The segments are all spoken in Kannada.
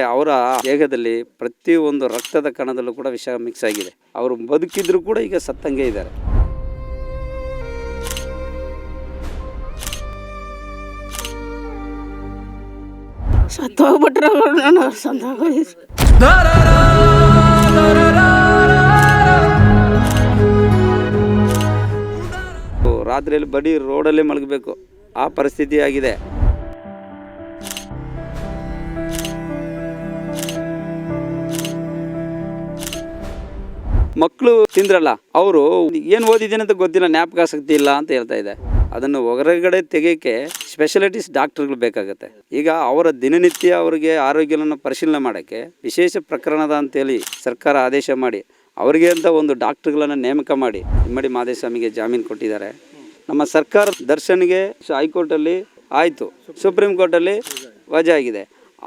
ಅವರ ದೇಹದಲ್ಲಿ ಪ್ರತಿಯೊಂದು ರಕ್ತದ ಕಣದಲ್ಲೂ ಕೂಡ ವಿಷ ಮಿಕ್ಸ್ ಆಗಿದೆ. ಅವರು ಬದುಕಿದ್ರು ಕೂಡ ಈಗ ಸತ್ತಂಗೆ ಇದ್ದಾರೆ. ನಾನು ರಾತ್ರಿಯಲ್ಲಿ ಬಡಿ ರೋಡಲ್ಲೇ ಮಲಗಬೇಕು. ಆ ಪರಿಸ್ಥಿತಿ ಆಗಿದೆ. ಮಕ್ಕಳು ತಿಂದ್ರಲ್ಲ, ಅವರು ಏನು ಓದಿದ್ದೀನಿ ಅಂತ ಗೊತ್ತಿಲ್ಲ, ಜ್ಞಾಪಕಾಸಕ್ತಿ ಇಲ್ಲ ಅಂತ ಹೇಳ್ತಾ ಇದೆ. ಅದನ್ನು ಹೊರಗಡೆ ತೆಗೆಯೋಕ್ಕೆ ಸ್ಪೆಷಲಿಟೀಸ್ ಡಾಕ್ಟರ್ಗಳು ಬೇಕಾಗುತ್ತೆ. ಈಗ ಅವರ ದಿನನಿತ್ಯ ಅವರಿಗೆ ಆರೋಗ್ಯವನ್ನು ಪರಿಶೀಲನೆ ಮಾಡೋಕ್ಕೆ ವಿಶೇಷ ಪ್ರಕರಣದ ಅಂತೇಳಿ ಸರ್ಕಾರ ಆದೇಶ ಮಾಡಿ, ಅವರಿಗೆ ಅಂತ ಒಂದು ಡಾಕ್ಟರ್ಗಳನ್ನು ನೇಮಕ ಮಾಡಿ, ಇಮ್ಮಡಿ ಮಾದೇಸ್ವಾಮಿಗೆ ಜಾಮೀನು ಕೊಟ್ಟಿದ್ದಾರೆ. ನಮ್ಮ ಸರ್ಕಾರ ದರ್ಶನ್ಗೆ ಹೈಕೋರ್ಟಲ್ಲಿ ಆಯಿತು, ಸುಪ್ರೀಂ ಕೋರ್ಟಲ್ಲಿ ವಜಾ ಆಗಿದೆ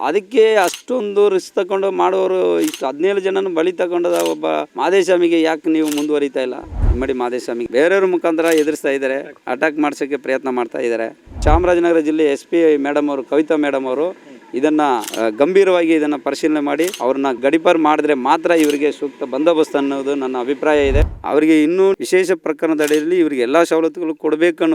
ಅದಕ್ಕೆ ಅಷ್ಟೊಂದು ರಿಸ್ಕ್ ತಗೊಂಡು ಮಾಡೋರು ಇಷ್ಟು ಹದಿನೇಳು ಜನನ ಬಳಿ ತಗೊಂಡದ ಒಬ್ಬ ಮಾದೇಶಾಮಿಗೆ ಯಾಕೆ ನೀವು ಮುಂದುವರಿತಾ ಇಲ್ಲ? ಇಮ್ಮಡಿ ಮಾದೇಶಾಮಿ ಬೇರೆಯವ್ರ ಮುಖಾಂತರ ಎದುರಿಸ್ತಾ ಇದ್ದಾರೆ ಅಟ್ಯಾಕ್ ಮಾಡ್ಸೋಕ್ಕೆ ಪ್ರಯತ್ನ ಮಾಡ್ತಾ ಇದ್ದಾರೆ. ಚಾಮರಾಜನಗರ ಜಿಲ್ಲೆ ಎಸ್ ಪಿ ಮೇಡಮ್ ಅವರು, ಕವಿತಾ ಮೇಡಮ್ ಅವರು ಇದನ್ನ ಗಂಭೀರವಾಗಿ ಇದನ್ನ ಪರಿಶೀಲನೆ ಮಾಡಿ ಅವ್ರನ್ನ ಗಡಿಪಾರು ಮಾಡಿದ್ರೆ ಮಾತ್ರ ಇವರಿಗೆ ಸೂಕ್ತ ಬಂದೋಬಸ್ತ್ ಅನ್ನೋದು ನನ್ನ ಅಭಿಪ್ರಾಯ ಇದೆ. ಅವರಿಗೆ ಇನ್ನೂ ವಿಶೇಷ ಪ್ರಕರಣದ ಅಡಿಯಲ್ಲಿ ಇವರಿಗೆ ಎಲ್ಲ ಸವಲತ್ತುಗಳು ಕೊಡಬೇಕು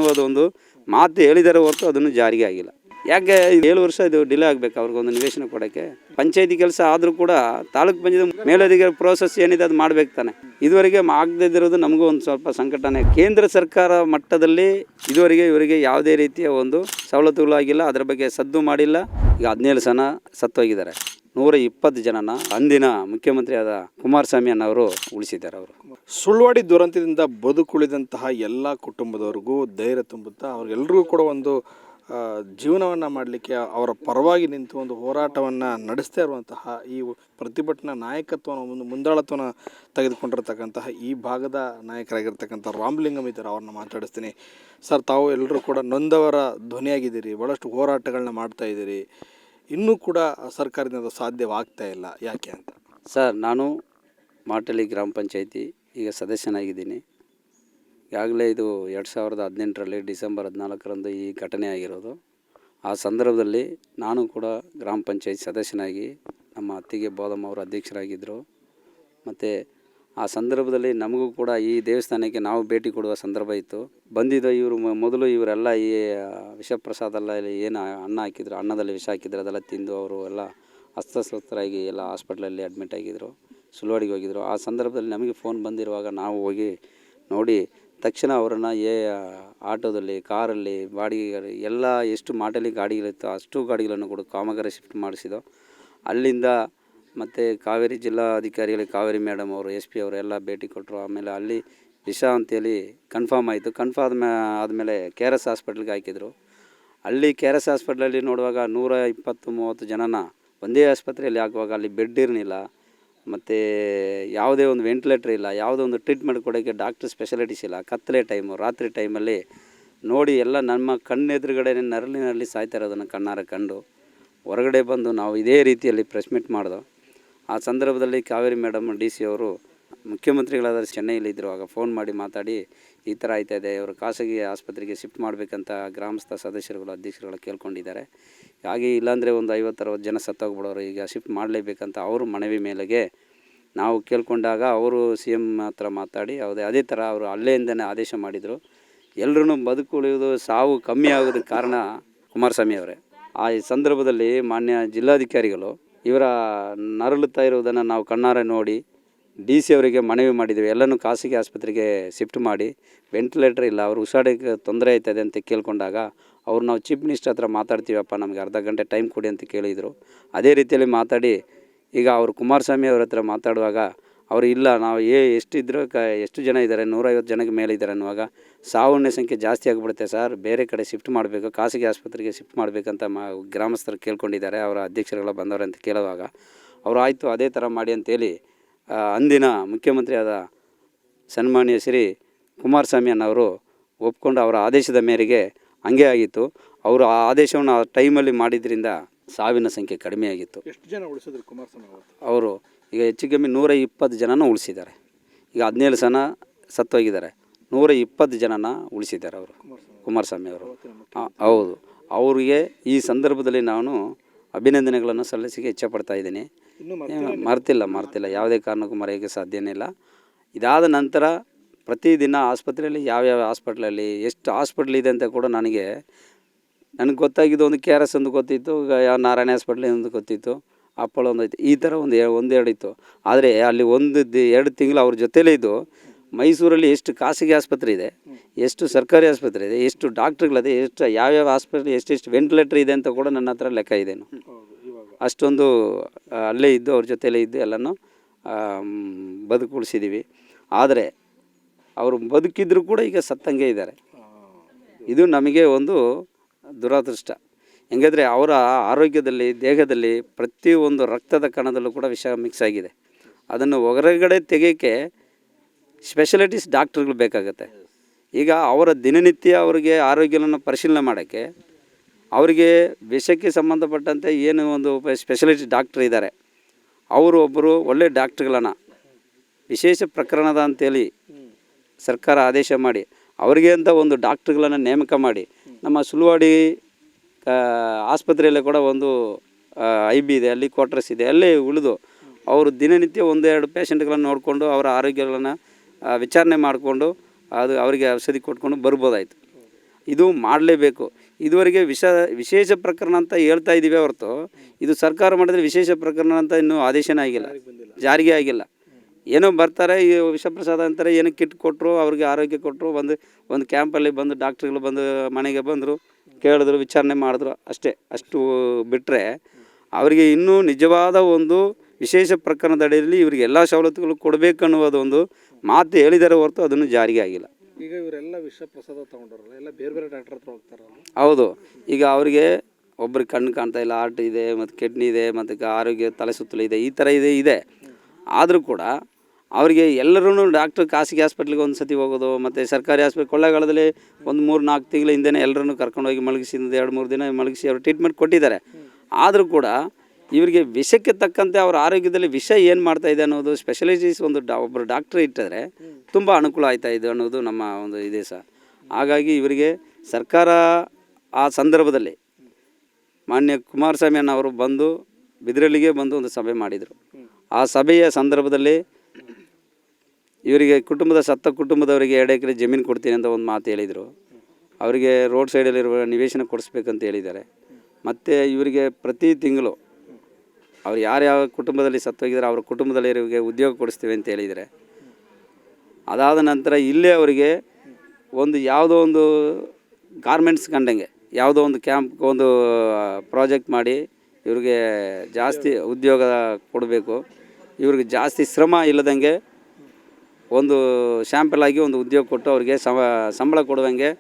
ಮಾತು ಹೇಳಿದರೆ ಹೊರತು ಅದನ್ನು ಜಾರಿಗೆ ಆಗಿಲ್ಲ. ಯಾಕೆ ಏಳು ವರ್ಷ ಇದು ಡಿಲೇ ಆಗಬೇಕು ಅವ್ರಿಗೊಂದು ನಿವೇಶನ ಕೊಡೋಕ್ಕೆ? ಪಂಚಾಯತಿ ಕೆಲಸ ಆದರೂ ಕೂಡ ತಾಲೂಕು ಪಂಚಾಯತ್ ಮೇಲಧಿಕಾರಿ ಪ್ರೋಸೆಸ್ ಏನಿದೆ ಅದು ಮಾಡ್ಬೇಕು ತಾನೆ. ಇದುವರೆಗೆ ಆಗದೇ ಇರೋದು ನಮಗೂ ಒಂದು ಸ್ವಲ್ಪ ಸಂಕಟನೆ. ಕೇಂದ್ರ ಸರ್ಕಾರ ಮಟ್ಟದಲ್ಲಿ ಇದುವರೆಗೆ ಇವರಿಗೆ ಯಾವುದೇ ರೀತಿಯ ಒಂದು ಸವಲತ್ತುಗಳು ಆಗಿಲ್ಲ. ಅದರ ಬಗ್ಗೆ ಸದ್ದು ಮಾಡಿಲ್ಲ. ಈಗ ಹದಿನೇಳು ಸನ ಸತ್ತೋಗಿದ್ದಾರೆ. ನೂರ ಇಪ್ಪತ್ತು ಜನನ ಅಂದಿನ ಮುಖ್ಯಮಂತ್ರಿ ಆದ ಕುಮಾರಸ್ವಾಮಿ ಅನ್ನೋರು ಉಳಿಸಿದ್ದಾರೆ ಅವರು. ಸುಳ್ವಾಡಿ ದುರಂತದಿಂದ ಬದುಕುಳಿದಂತಹ ಎಲ್ಲ ಕುಟುಂಬದವ್ರಿಗೂ ಧೈರ್ಯ ತುಂಬುತ್ತಾ ಅವ್ರಿಗೆಲ್ರಿಗೂ ಕೂಡ ಒಂದು ಜೀವನವನ್ನು ಮಾಡಲಿಕ್ಕೆ ಅವರ ಪರವಾಗಿ ನಿಂತು ಒಂದು ಹೋರಾಟವನ್ನು ನಡೆಸ್ತಾ ಇರುವಂತಹ ಈ ಪ್ರತಿಭಟನಾ ನಾಯಕತ್ವನ ಒಂದು ಮುಂದಾಳತ್ವನ ತೆಗೆದುಕೊಂಡಿರ್ತಕ್ಕಂತಹ ಈ ಭಾಗದ ನಾಯಕರಾಗಿರ್ತಕ್ಕಂಥ ರಾಮಲಿಂಗಂ ಇದ್ದಾರೆ, ಅವ್ರನ್ನ ಮಾತಾಡಿಸ್ತೀನಿ. ಸರ್, ತಾವು ಎಲ್ಲರೂ ಕೂಡ ನೊಂದವರ ಧ್ವನಿಯಾಗಿದ್ದೀರಿ ಭಾಳಷ್ಟು ಹೋರಾಟಗಳನ್ನ ಮಾಡ್ತಾ ಇದ್ದೀರಿ. ಇನ್ನೂ ಕೂಡ ಸರ್ಕಾರದಿಂದ ಸಾಧ್ಯವಾಗ್ತಾ ಇಲ್ಲ, ಯಾಕೆ ಅಂತ? ಸರ್, ನಾನು ಮಾಟಳ್ಳಿ ಗ್ರಾಮ ಪಂಚಾಯಿತಿ ಈಗ ಸದಸ್ಯನಾಗಿದ್ದೀನಿ. ಈಗಾಗಲೇ ಇದು ಎರಡು ಸಾವಿರದ ಹದಿನೆಂಟರಲ್ಲಿ ಡಿಸೆಂಬರ್ ಹದಿನಾಲ್ಕರಂದು ಈ ಘಟನೆ ಆಗಿರೋದು. ಆ ಸಂದರ್ಭದಲ್ಲಿ ನಾನು ಕೂಡ ಗ್ರಾಮ ಪಂಚಾಯತ್ ಸದಸ್ಯನಾಗಿ ನಮ್ಮ ಅತ್ತಿಗೆ ಬೋಧಮ್ಮ ಅವರು ಅಧ್ಯಕ್ಷರಾಗಿದ್ದರು. ಮತ್ತು ಆ ಸಂದರ್ಭದಲ್ಲಿ ನಮಗೂ ಕೂಡ ಈ ದೇವಸ್ಥಾನಕ್ಕೆ ನಾವು ಭೇಟಿ ಕೊಡುವ ಸಂದರ್ಭ ಇತ್ತು. ಬಂದಿದ್ದ ಇವರು ಮೊದಲು ಇವರೆಲ್ಲ ಈ ವಿಷ ವಿಷಪ್ರಸಾದ ಎಲ್ಲ ಇಲ್ಲಿ ಏನು ಅನ್ನ ಹಾಕಿದ್ರು, ಅನ್ನದಲ್ಲಿ ವಿಷ ಹಾಕಿದ್ರು, ಅದೆಲ್ಲ ತಿಂದು ಅವರು ಎಲ್ಲ ಅಸ್ವಸ್ಥರಾಗಿ ಎಲ್ಲ ಹಾಸ್ಪಿಟ್ಲಲ್ಲಿ ಅಡ್ಮಿಟ್ ಆಗಿದ್ದರು ಸುಳ್ವಾಡಿಗೆ ಹೋಗಿದ್ರು. ಆ ಸಂದರ್ಭದಲ್ಲಿ ನಮಗೆ ಫೋನ್ ಬಂದಿರುವಾಗ ನಾವು ಹೋಗಿ ನೋಡಿ ತಕ್ಷಣ ಅವರನ್ನು ಏ ಆಟೋದಲ್ಲಿ, ಕಾರಲ್ಲಿ ಬಾಡಿಗೆ ಎಲ್ಲ ಎಷ್ಟು ಮಾಟಲಿ ಗಾಡಿಗಳಿತ್ತು ಅಷ್ಟು ಗಾಡಿಗಳನ್ನು ಕೂಡ ಕಾಮಗಾರಿ ಶಿಫ್ಟ್ ಮಾಡಿಸಿದೋ ಅಲ್ಲಿಂದ ಮತ್ತು ಕಾವೇರಿ ಜಿಲ್ಲಾಧಿಕಾರಿಗಳಿಗೆ ಕಾವೇರಿ ಮೇಡಮ್ ಅವರು, ಎಸ್ ಪಿ ಅವರು ಎಲ್ಲ ಭೇಟಿ ಕೊಟ್ಟರು. ಆಮೇಲೆ ಅಲ್ಲಿ ವಿಷ ಅಂತೇಳಿ ಕನ್ಫರ್ಮ್ ಆಯಿತು. ಕನ್ಫರ್ಮ್ ಆದ್ಮೇ ಆದಮೇಲೆ ಕೆ ಆರ್ ಎಸ್ ಹಾಸ್ಪಿಟ್ಲಿಗೆ ಹಾಕಿದರು. ಅಲ್ಲಿ ಕೆ ಆರ್ ಎಸ್ ಹಾಸ್ಪಿಟ್ಲಲ್ಲಿ ನೋಡುವಾಗ ನೂರ ಇಪ್ಪತ್ತು ಮೂವತ್ತು ಜನನ ಒಂದೇ ಆಸ್ಪತ್ರೆಯಲ್ಲಿ ಹಾಕುವಾಗ ಅಲ್ಲಿ ಬೆಡ್ ಇರಲಿಲ್ಲ. ಮತ್ತು ಯಾವುದೇ ಒಂದು ವೆಂಟಿಲೇಟ್ರ್ ಇಲ್ಲ, ಯಾವುದೇ ಒಂದು ಟ್ರೀಟ್ಮೆಂಟ್ ಕೊಡೋಕ್ಕೆ ಡಾಕ್ಟ್ರ್ ಸ್ಪೆಷಲಿಟೀಸ್ ಇಲ್ಲ. ಕತ್ತಲೆ ಟೈಮು ರಾತ್ರಿ ಟೈಮಲ್ಲಿ ನೋಡಿ ಎಲ್ಲ ನಮ್ಮ ಕಣ್ಣೆದುರುಗಡೆ ನರಳಿನಲ್ಲಿ ಸಾಯ್ತಾ ಇರೋದನ್ನು ಕಣ್ಣಾರ ಕಂಡು ಹೊರಗಡೆ ಬಂದು ನಾವು ಇದೇ ರೀತಿಯಲ್ಲಿ ಪ್ರೆಸ್ ಮೀಟ್ ಮಾಡ್ದೋ, ಆ ಸಂದರ್ಭದಲ್ಲಿ ಕಾವೇರಿ ಮೇಡಮ್ ಡಿ ಸಿ ಅವರು ಮುಖ್ಯಮಂತ್ರಿಗಳಾದ ಚೆನ್ನೈಯಲ್ಲಿ ಇದ್ರು. ಆಗ ಫೋನ್ ಮಾಡಿ ಮಾತಾಡಿ, ಈ ಥರ ಆಯ್ತಾ ಇದೆ, ಇವರು ಖಾಸಗಿ ಆಸ್ಪತ್ರೆಗೆ ಶಿಫ್ಟ್ ಮಾಡಬೇಕಂತ ಗ್ರಾಮಸ್ಥ ಸದಸ್ಯರುಗಳು, ಅಧ್ಯಕ್ಷರುಗಳು ಕೇಳ್ಕೊಂಡಿದ್ದಾರೆ. ಹಾಗೆ ಇಲ್ಲಾಂದರೆ ಒಂದು ಐವತ್ತರವತ್ತು ಜನ ಸತ್ತೋಗ್ಬಿಡೋರು, ಈಗ ಶಿಫ್ಟ್ ಮಾಡಲೇಬೇಕಂತ ಅವರು ಮನವಿ ಮೇಲೆಗೆ ನಾವು ಕೇಳ್ಕೊಂಡಾಗ ಅವರು ಸಿ ಎಂ ಹತ್ರ ಮಾತಾಡಿ ಯಾವುದೇ ಅದೇ ಥರ ಅವರು ಅಲ್ಲೇಯಿಂದನೇ ಆದೇಶ ಮಾಡಿದರು. ಎಲ್ಲರೂ ಬದುಕುಳಿಯೋದು ಸಾವು ಕಮ್ಮಿ ಆಗೋದಕ್ಕೆ ಕಾರಣ ಕುಮಾರಸ್ವಾಮಿ ಅವರೇ. ಆ ಸಂದರ್ಭದಲ್ಲಿ ಮಾನ್ಯ ಜಿಲ್ಲಾಧಿಕಾರಿಗಳು ಇವರ ನರಳುತ್ತಾ ಇರುವುದನ್ನು ನಾವು ಕಣ್ಣಾರೆ ನೋಡಿ ಡಿ ಸಿ ಅವರಿಗೆ ಮನವಿ ಮಾಡಿದ್ದೀವಿ. ಎಲ್ಲನೂ ಖಾಸಗಿ ಆಸ್ಪತ್ರೆಗೆ ಶಿಫ್ಟ್ ಮಾಡಿ, ವೆಂಟಿಲೇಟರ್ ಇಲ್ಲ, ಅವರು ಉಸಿರಾಡಕ್ಕೆ ತೊಂದರೆ ಆಯ್ತದೆ ಅಂತ ಕೇಳಿಕೊಂಡಾಗ ಅವ್ರು ನಾವು ಚೀಫ್ ಮಿನಿಸ್ಟರ್ ಹತ್ರ ಮಾತಾಡ್ತೀವಪ್ಪ, ನಮಗೆ ಅರ್ಧ ಗಂಟೆ ಟೈಮ್ ಕೊಡಿ ಅಂತ ಕೇಳಿದರು. ಅದೇ ರೀತಿಯಲ್ಲಿ ಮಾತಾಡಿ, ಈಗ ಅವರು ಕುಮಾರಸ್ವಾಮಿ ಅವ್ರ ಹತ್ರ ಮಾತಾಡುವಾಗ ಅವರು ಇಲ್ಲ, ನಾವು ಏ ಎಷ್ಟಿದ್ರು ಕ, ಎಷ್ಟು ಜನ ಇದ್ದಾರೆ, ನೂರೈವತ್ತು ಜನಕ್ಕೆ ಮೇಲೆ ಇದ್ದಾರೆ ಅನ್ನುವಾಗ ಸಾವನ್ನ ಸಂಖ್ಯೆ ಜಾಸ್ತಿ ಆಗಿಬಿಡುತ್ತೆ ಸರ್, ಬೇರೆ ಕಡೆ ಶಿಫ್ಟ್ ಮಾಡಬೇಕು, ಖಾಸಗಿ ಆಸ್ಪತ್ರೆಗೆ ಶಿಫ್ಟ್ ಮಾಡಬೇಕಂತ ಮಾ, ಗ್ರಾಮಸ್ಥರು ಕೇಳ್ಕೊಂಡಿದ್ದಾರೆ, ಅವರ ಅಧ್ಯಕ್ಷರುಗಳ ಬಂದವರಂತ ಕೇಳುವಾಗ, ಅವರು ಆಯಿತು ಅದೇ ಥರ ಮಾಡಿ ಅಂತೇಳಿ ಅಂದಿನ ಮುಖ್ಯಮಂತ್ರಿ ಆದ ಸನ್ಮಾನ್ಯ ಶ್ರೀ ಕುಮಾರಸ್ವಾಮಿಯನ್ನವರು ಒಪ್ಕೊಂಡು ಅವರ ಆದೇಶದ ಮೇರೆಗೆ ಹಂಗೆ ಆಗಿತ್ತು. ಅವರು ಆ ಆದೇಶವನ್ನು ಆ ಟೈಮಲ್ಲಿ ಮಾಡಿದ್ರಿಂದ ಸಾವಿನ ಸಂಖ್ಯೆ ಕಡಿಮೆ ಆಗಿತ್ತು. ಎಷ್ಟು ಜನ ಉಳಿಸಿದ್ರು ಕುಮಾರಸ್ವಾಮಿ ಅವತ್ತು ಅವರು ಈಗ ಹೆಚ್ಚು ಕಮ್ಮಿ ನೂರ ಇಪ್ಪತ್ತು ಜನನ ಉಳಿಸಿದ್ದಾರೆ. ಈಗ ಹದಿನೇಳು ಜನ ಸತ್ತೋಗಿದ್ದಾರೆ. ನೂರ ಇಪ್ಪತ್ತು ಜನನ ಉಳಿಸಿದ್ದಾರೆ ಅವರು. ಕುಮಾರಸ್ವಾಮಿ. ಅವರು. ಹೌದು. ಅವರಿಗೆ ಈ ಸಂದರ್ಭದಲ್ಲಿ ನಾನು ಅಭಿನಂದನೆಗಳನ್ನು ಸಲ್ಲಿಸಿಗೆ ಇಚ್ಛಪಡ್ತಾ ಇದ್ದೀನಿ. ಮರ್ತಿಲ್ಲ ಮರ್ತಿಲ್ಲ ಯಾವುದೇ ಕಾರಣಕ್ಕೂ ಮರೆಯೋಕ್ಕೆ ಸಾಧ್ಯನೇ ಇಲ್ಲ. ಇದಾದ ನಂತರ ಪ್ರತಿದಿನ ಆಸ್ಪತ್ರೆಯಲ್ಲಿ ಯಾವ್ಯಾವ ಹಾಸ್ಪಿಟ್ಲಲ್ಲಿ ಎಷ್ಟು ಹಾಸ್ಪಿಟ್ಲ್ ಇದೆ ಅಂತ ಕೂಡ ನನಗೆ ನನಗೆ ಗೊತ್ತಾಗಿದ್ದು ಒಂದು ಕೆ ಆರ್ ಎಸ್ ಒಂದು ಗೊತ್ತಿತ್ತು ಯಾವ ನಾರಾಯಣ ಹಾಸ್ಪಿಟ್ಲ್ ಒಂದು ಗೊತ್ತಿತ್ತು ಅಪ್ಪಳ ಒಂದು ಐತೆ. ಈ ಥರ ಒಂದು ಒಂದೆರಡು ಇತ್ತು. ಆದರೆ ಅಲ್ಲಿ ಒಂದು ದಿ ಎರಡು ತಿಂಗಳು ಅವ್ರ ಜೊತೆಲೇ ಇದ್ದು ಮೈಸೂರಲ್ಲಿ ಎಷ್ಟು ಖಾಸಗಿ ಆಸ್ಪತ್ರೆ ಇದೆ ಎಷ್ಟು ಸರ್ಕಾರಿ ಆಸ್ಪತ್ರೆ ಇದೆ ಎಷ್ಟು ಡಾಕ್ಟ್ರುಗಳಿದೆ ಎಷ್ಟು ಯಾವ್ಯಾವ ಆಸ್ಪತ್ರೆ ಎಷ್ಟೆಷ್ಟು ವೆಂಟಿಲೇಟರ್ ಇದೆ ಅಂತ ಕೂಡ ನನ್ನ ಹತ್ರ ಲೆಕ್ಕ ಇದೆ ಅಷ್ಟೊಂದು ಅಲ್ಲೇ ಇದ್ದು ಅವ್ರ ಜೊತೆಯಲ್ಲೇ ಇದ್ದು ಎಲ್ಲನೂ ಬದುಕು ಉಳಿಸಿದ್ದೀವಿ ಆದರೆ ಅವರು ಬದುಕಿದ್ರು ಕೂಡ ಈಗ ಸತ್ತಂಗೆ ಇದ್ದಾರೆ. ಇದು ನಮಗೆ ಒಂದು ದುರಾದೃಷ್ಟ. ಹೆಂಗಾದರೆ ಅವರ ಆರೋಗ್ಯದಲ್ಲಿ ದೇಹದಲ್ಲಿ ಪ್ರತಿಯೊಂದು ರಕ್ತದ ಕಣದಲ್ಲೂ ಕೂಡ ವಿಷ ಮಿಕ್ಸ್ ಆಗಿದೆ. ಅದನ್ನು ಹೊರಗಡೆ ತೆಗೆಯೋಕ್ಕೆ ಸ್ಪೆಷಲಿಟೀಸ್ ಡಾಕ್ಟ್ರುಗಳು ಬೇಕಾಗುತ್ತೆ. ಈಗ ಅವರ ದಿನನಿತ್ಯ ಅವರಿಗೆ ಆರೋಗ್ಯವನ್ನು ಪರಿಶೀಲನೆ ಮಾಡೋಕ್ಕೆ ಅವರಿಗೆ ವಿಷಕ್ಕೆ ಸಂಬಂಧಪಟ್ಟಂತೆ ಏನು ಒಂದು ಸ್ಪೆಷಲಿಟಿ ಡಾಕ್ಟ್ರ್ ಇದ್ದಾರೆ. ಅವರು ಒಬ್ಬರು ಒಳ್ಳೆ ಡಾಕ್ಟ್ರ್ಗಳನ್ನು ವಿಶೇಷ ಪ್ರಕರಣದ ಅಂತೇಳಿ ಸರ್ಕಾರ ಆದೇಶ ಮಾಡಿ, ಅವರಿಗೆ ಅಂತ ಒಂದು ಡಾಕ್ಟ್ರ್ಗಳನ್ನು ನೇಮಕ ಮಾಡಿ, ನಮ್ಮ ಸುಳ್ವಾಡಿ ಆಸ್ಪತ್ರೆಯಲ್ಲೇ ಕೂಡ ಒಂದು ಐ ಬಿ ಇದೆ, ಅಲ್ಲಿ ಕ್ವಾರ್ಟರ್ಸ್ ಇದೆ, ಅಲ್ಲಿ ಉಳಿದು ಅವರು ದಿನನಿತ್ಯ ಒಂದೆರಡು ಪೇಷಂಟ್ಗಳನ್ನು ನೋಡಿಕೊಂಡು ಅವರ ಆರೋಗ್ಯಗಳನ್ನು ವಿಚಾರಣೆ ಮಾಡಿಕೊಂಡು ಅದು ಅವರಿಗೆ ಔಷಧಿ ಕೊಟ್ಕೊಂಡು ಬರ್ಬೋದಾಯಿತು. ಇದು ಮಾಡಲೇಬೇಕು. ಇದುವರೆಗೆ ವಿಷ, ವಿಶೇಷ ಪ್ರಕರಣ ಅಂತ ಹೇಳ್ತಾ ಇದ್ದೀವಿ ಹೊರತು. ಇದು ಸರ್ಕಾರ ಮಾಡಿದ್ರೆ ವಿಶೇಷ ಪ್ರಕರಣ ಅಂತ ಇನ್ನೂ ಆದೇಶನೇ ಆಗಿಲ್ಲ. ಜಾರಿಗೆ ಆಗಿಲ್ಲ. ಏನೋ ಬರ್ತಾರೆ, ಈ ವಿಷಪ್ರಸಾದ ಅಂತಾರೆ, ಏನೋ ಕಿಟ್ ಕೊಟ್ಟರು ಅವ್ರಿಗೆ ಆರೋಗ್ಯ ಕೊಟ್ಟರು ಒಂದು ಒಂದು ಕ್ಯಾಂಪಲ್ಲಿ ಬಂದು ಡಾಕ್ಟ್ರುಗಳು ಬಂದು ಮನೆಗೆ ಬಂದರು, ಕೇಳಿದ್ರು, ವಿಚಾರಣೆ ಮಾಡಿದ್ರು ಅಷ್ಟೇ. ಅಷ್ಟು ಬಿಟ್ಟರೆ ಅವರಿಗೆ ಇನ್ನೂ ನಿಜವಾದ ಒಂದು ವಿಶೇಷ ಪ್ರಕರಣದಡಿಯಲ್ಲಿ ಇವರಿಗೆ ಎಲ್ಲ ಸವಲತ್ತುಗಳು ಕೊಡಬೇಕನ್ನುವುದೊಂದು ಮಾತು ಹೇಳಿದ್ದಾರೆ ಹೊರತು ಅದನ್ನು ಜಾರಿಗೆ ಆಗಿಲ್ಲ. ಈಗ ಇವರೆಲ್ಲ ವಿಷ ಪ್ರಸಾದ ತಗೊಂಡವ್ರಲ್ಲ ಎಲ್ಲ ಬೇರೆ ಬೇರೆ ಡಾಕ್ಟರ್ ಹತ್ರ ಹೋಗ್ತಾರಲ್ಲ. ಹೌದು. ಈಗ ಅವರಿಗೆ ಒಬ್ರಿಗೆ ಕಣ್ಣು ಕಾಣ್ತಾ ಇಲ್ಲ ಹಾರ್ಟ್ ಇದೆ ಮತ್ತು ಕಿಡ್ನಿ ಇದೆ ಮತ್ತು ಆರೋಗ್ಯ ತಲೆ ಸುತ್ತಲೂ ಇದೆ ಈ ಥರ ಇದೆ ಇದೆ. ಆದರೂ ಕೂಡ ಅವರಿಗೆ ಎಲ್ಲರೂ ಡಾಕ್ಟ್ರ್ ಖಾಸಗಿ ಹಾಸ್ಪಿಟ್ಲಿಗೆ ಒಂದು ಸತಿ ಹೋಗೋದು ಮತ್ತು ಸರ್ಕಾರಿ ಆಸ್ಪತ್ರೆ ಕೊಳ್ಳೇಗಾಲದಲ್ಲಿ ಒಂದು ಮೂರು ನಾಲ್ಕು ತಿಂಗಳ ಹಿಂದೆನೇ ಎಲ್ಲರನ್ನು ಕರ್ಕೊಂಡೋಗಿ ಮಲಗಿಸಿದ ಎರಡು ಮೂರು ದಿನ ಮಲಗಿಸಿ ಅವರು ಟ್ರೀಟ್ಮೆಂಟ್ ಕೊಟ್ಟಿದ್ದಾರೆ. ಆದರೂ ಕೂಡ ಇವರಿಗೆ ವಿಷಕ್ಕೆ ತಕ್ಕಂತೆ ಅವರ ಆರೋಗ್ಯದಲ್ಲಿ ವಿಷ ಏನು ಮಾಡ್ತಾ ಇದೆ ಅನ್ನೋದು ಸ್ಪೆಷಲೈಸಿಸ್ ಒಂದು ಡಾ ಒಬ್ಬರು ಡಾಕ್ಟ್ರ್ ಇಟ್ಟಿದ್ರೆ ತುಂಬ ಅನುಕೂಲ ಆಯ್ತಾ ಇದೆ ಅನ್ನೋದು ನಮ್ಮ ಒಂದು ಇದೆ ಸಹ ಹಾಗಾಗಿ ಇವರಿಗೆ ಸರ್ಕಾರ ಆ ಸಂದರ್ಭದಲ್ಲಿ ಮಾನ್ಯ ಕುಮಾರಸ್ವಾಮಿ ಅವರು ಬಂದು ಬಿದಿರಲ್ಲಿಗೆ ಬಂದು ಒಂದು ಸಭೆ ಮಾಡಿದರು. ಆ ಸಭೆಯ ಸಂದರ್ಭದಲ್ಲಿ ಇವರಿಗೆ ಕುಟುಂಬದ ಸತ್ತ ಕುಟುಂಬದವರಿಗೆ ಎರಡು ಎಕರೆ ಜಮೀನು ಕೊಡ್ತೀನಿ ಅಂತ ಒಂದು ಮಾತು ಹೇಳಿದರು. ಅವರಿಗೆ ರೋಡ್ ಸೈಡಲ್ಲಿರುವ ನಿವೇಶನ ಕೊಡಿಸ್ಬೇಕಂತ ಹೇಳಿದ್ದಾರೆ. ಮತ್ತು ಇವರಿಗೆ ಪ್ರತಿ ತಿಂಗಳು ಅವ್ರು ಯಾರ್ಯಾವ ಕುಟುಂಬದಲ್ಲಿ ಸತ್ತೋಗಿದ್ದಾರೆ ಅವ್ರ ಕುಟುಂಬದಲ್ಲಿ ಇವರಿಗೆ ಉದ್ಯೋಗ ಕೊಡಿಸ್ತೀವಿ ಅಂತ ಹೇಳಿದರೆ. ಅದಾದ ನಂತರ ಇಲ್ಲೇ ಅವರಿಗೆ ಒಂದು ಯಾವುದೋ ಒಂದು ಗಾರ್ಮೆಂಟ್ಸ್ ಕಂಡಂಗೆ, ಯಾವುದೋ ಒಂದು ಕ್ಯಾಂಪ್, ಒಂದು ಪ್ರಾಜೆಕ್ಟ್ ಮಾಡಿ ಇವ್ರಿಗೆ ಜಾಸ್ತಿ ಉದ್ಯೋಗ ಕೊಡಬೇಕು. ಇವ್ರಿಗೆ ಜಾಸ್ತಿ ಶ್ರಮ ಇಲ್ಲದಂಗೆ ಒಂದು ಶಾಂಪಲ್ ಆಗಿ ಒಂದು ಉದ್ಯೋಗ ಕೊಟ್ಟು ಅವ್ರಿಗೆ ಸಂಬಳ ಕೊಡುವಂಗೆ,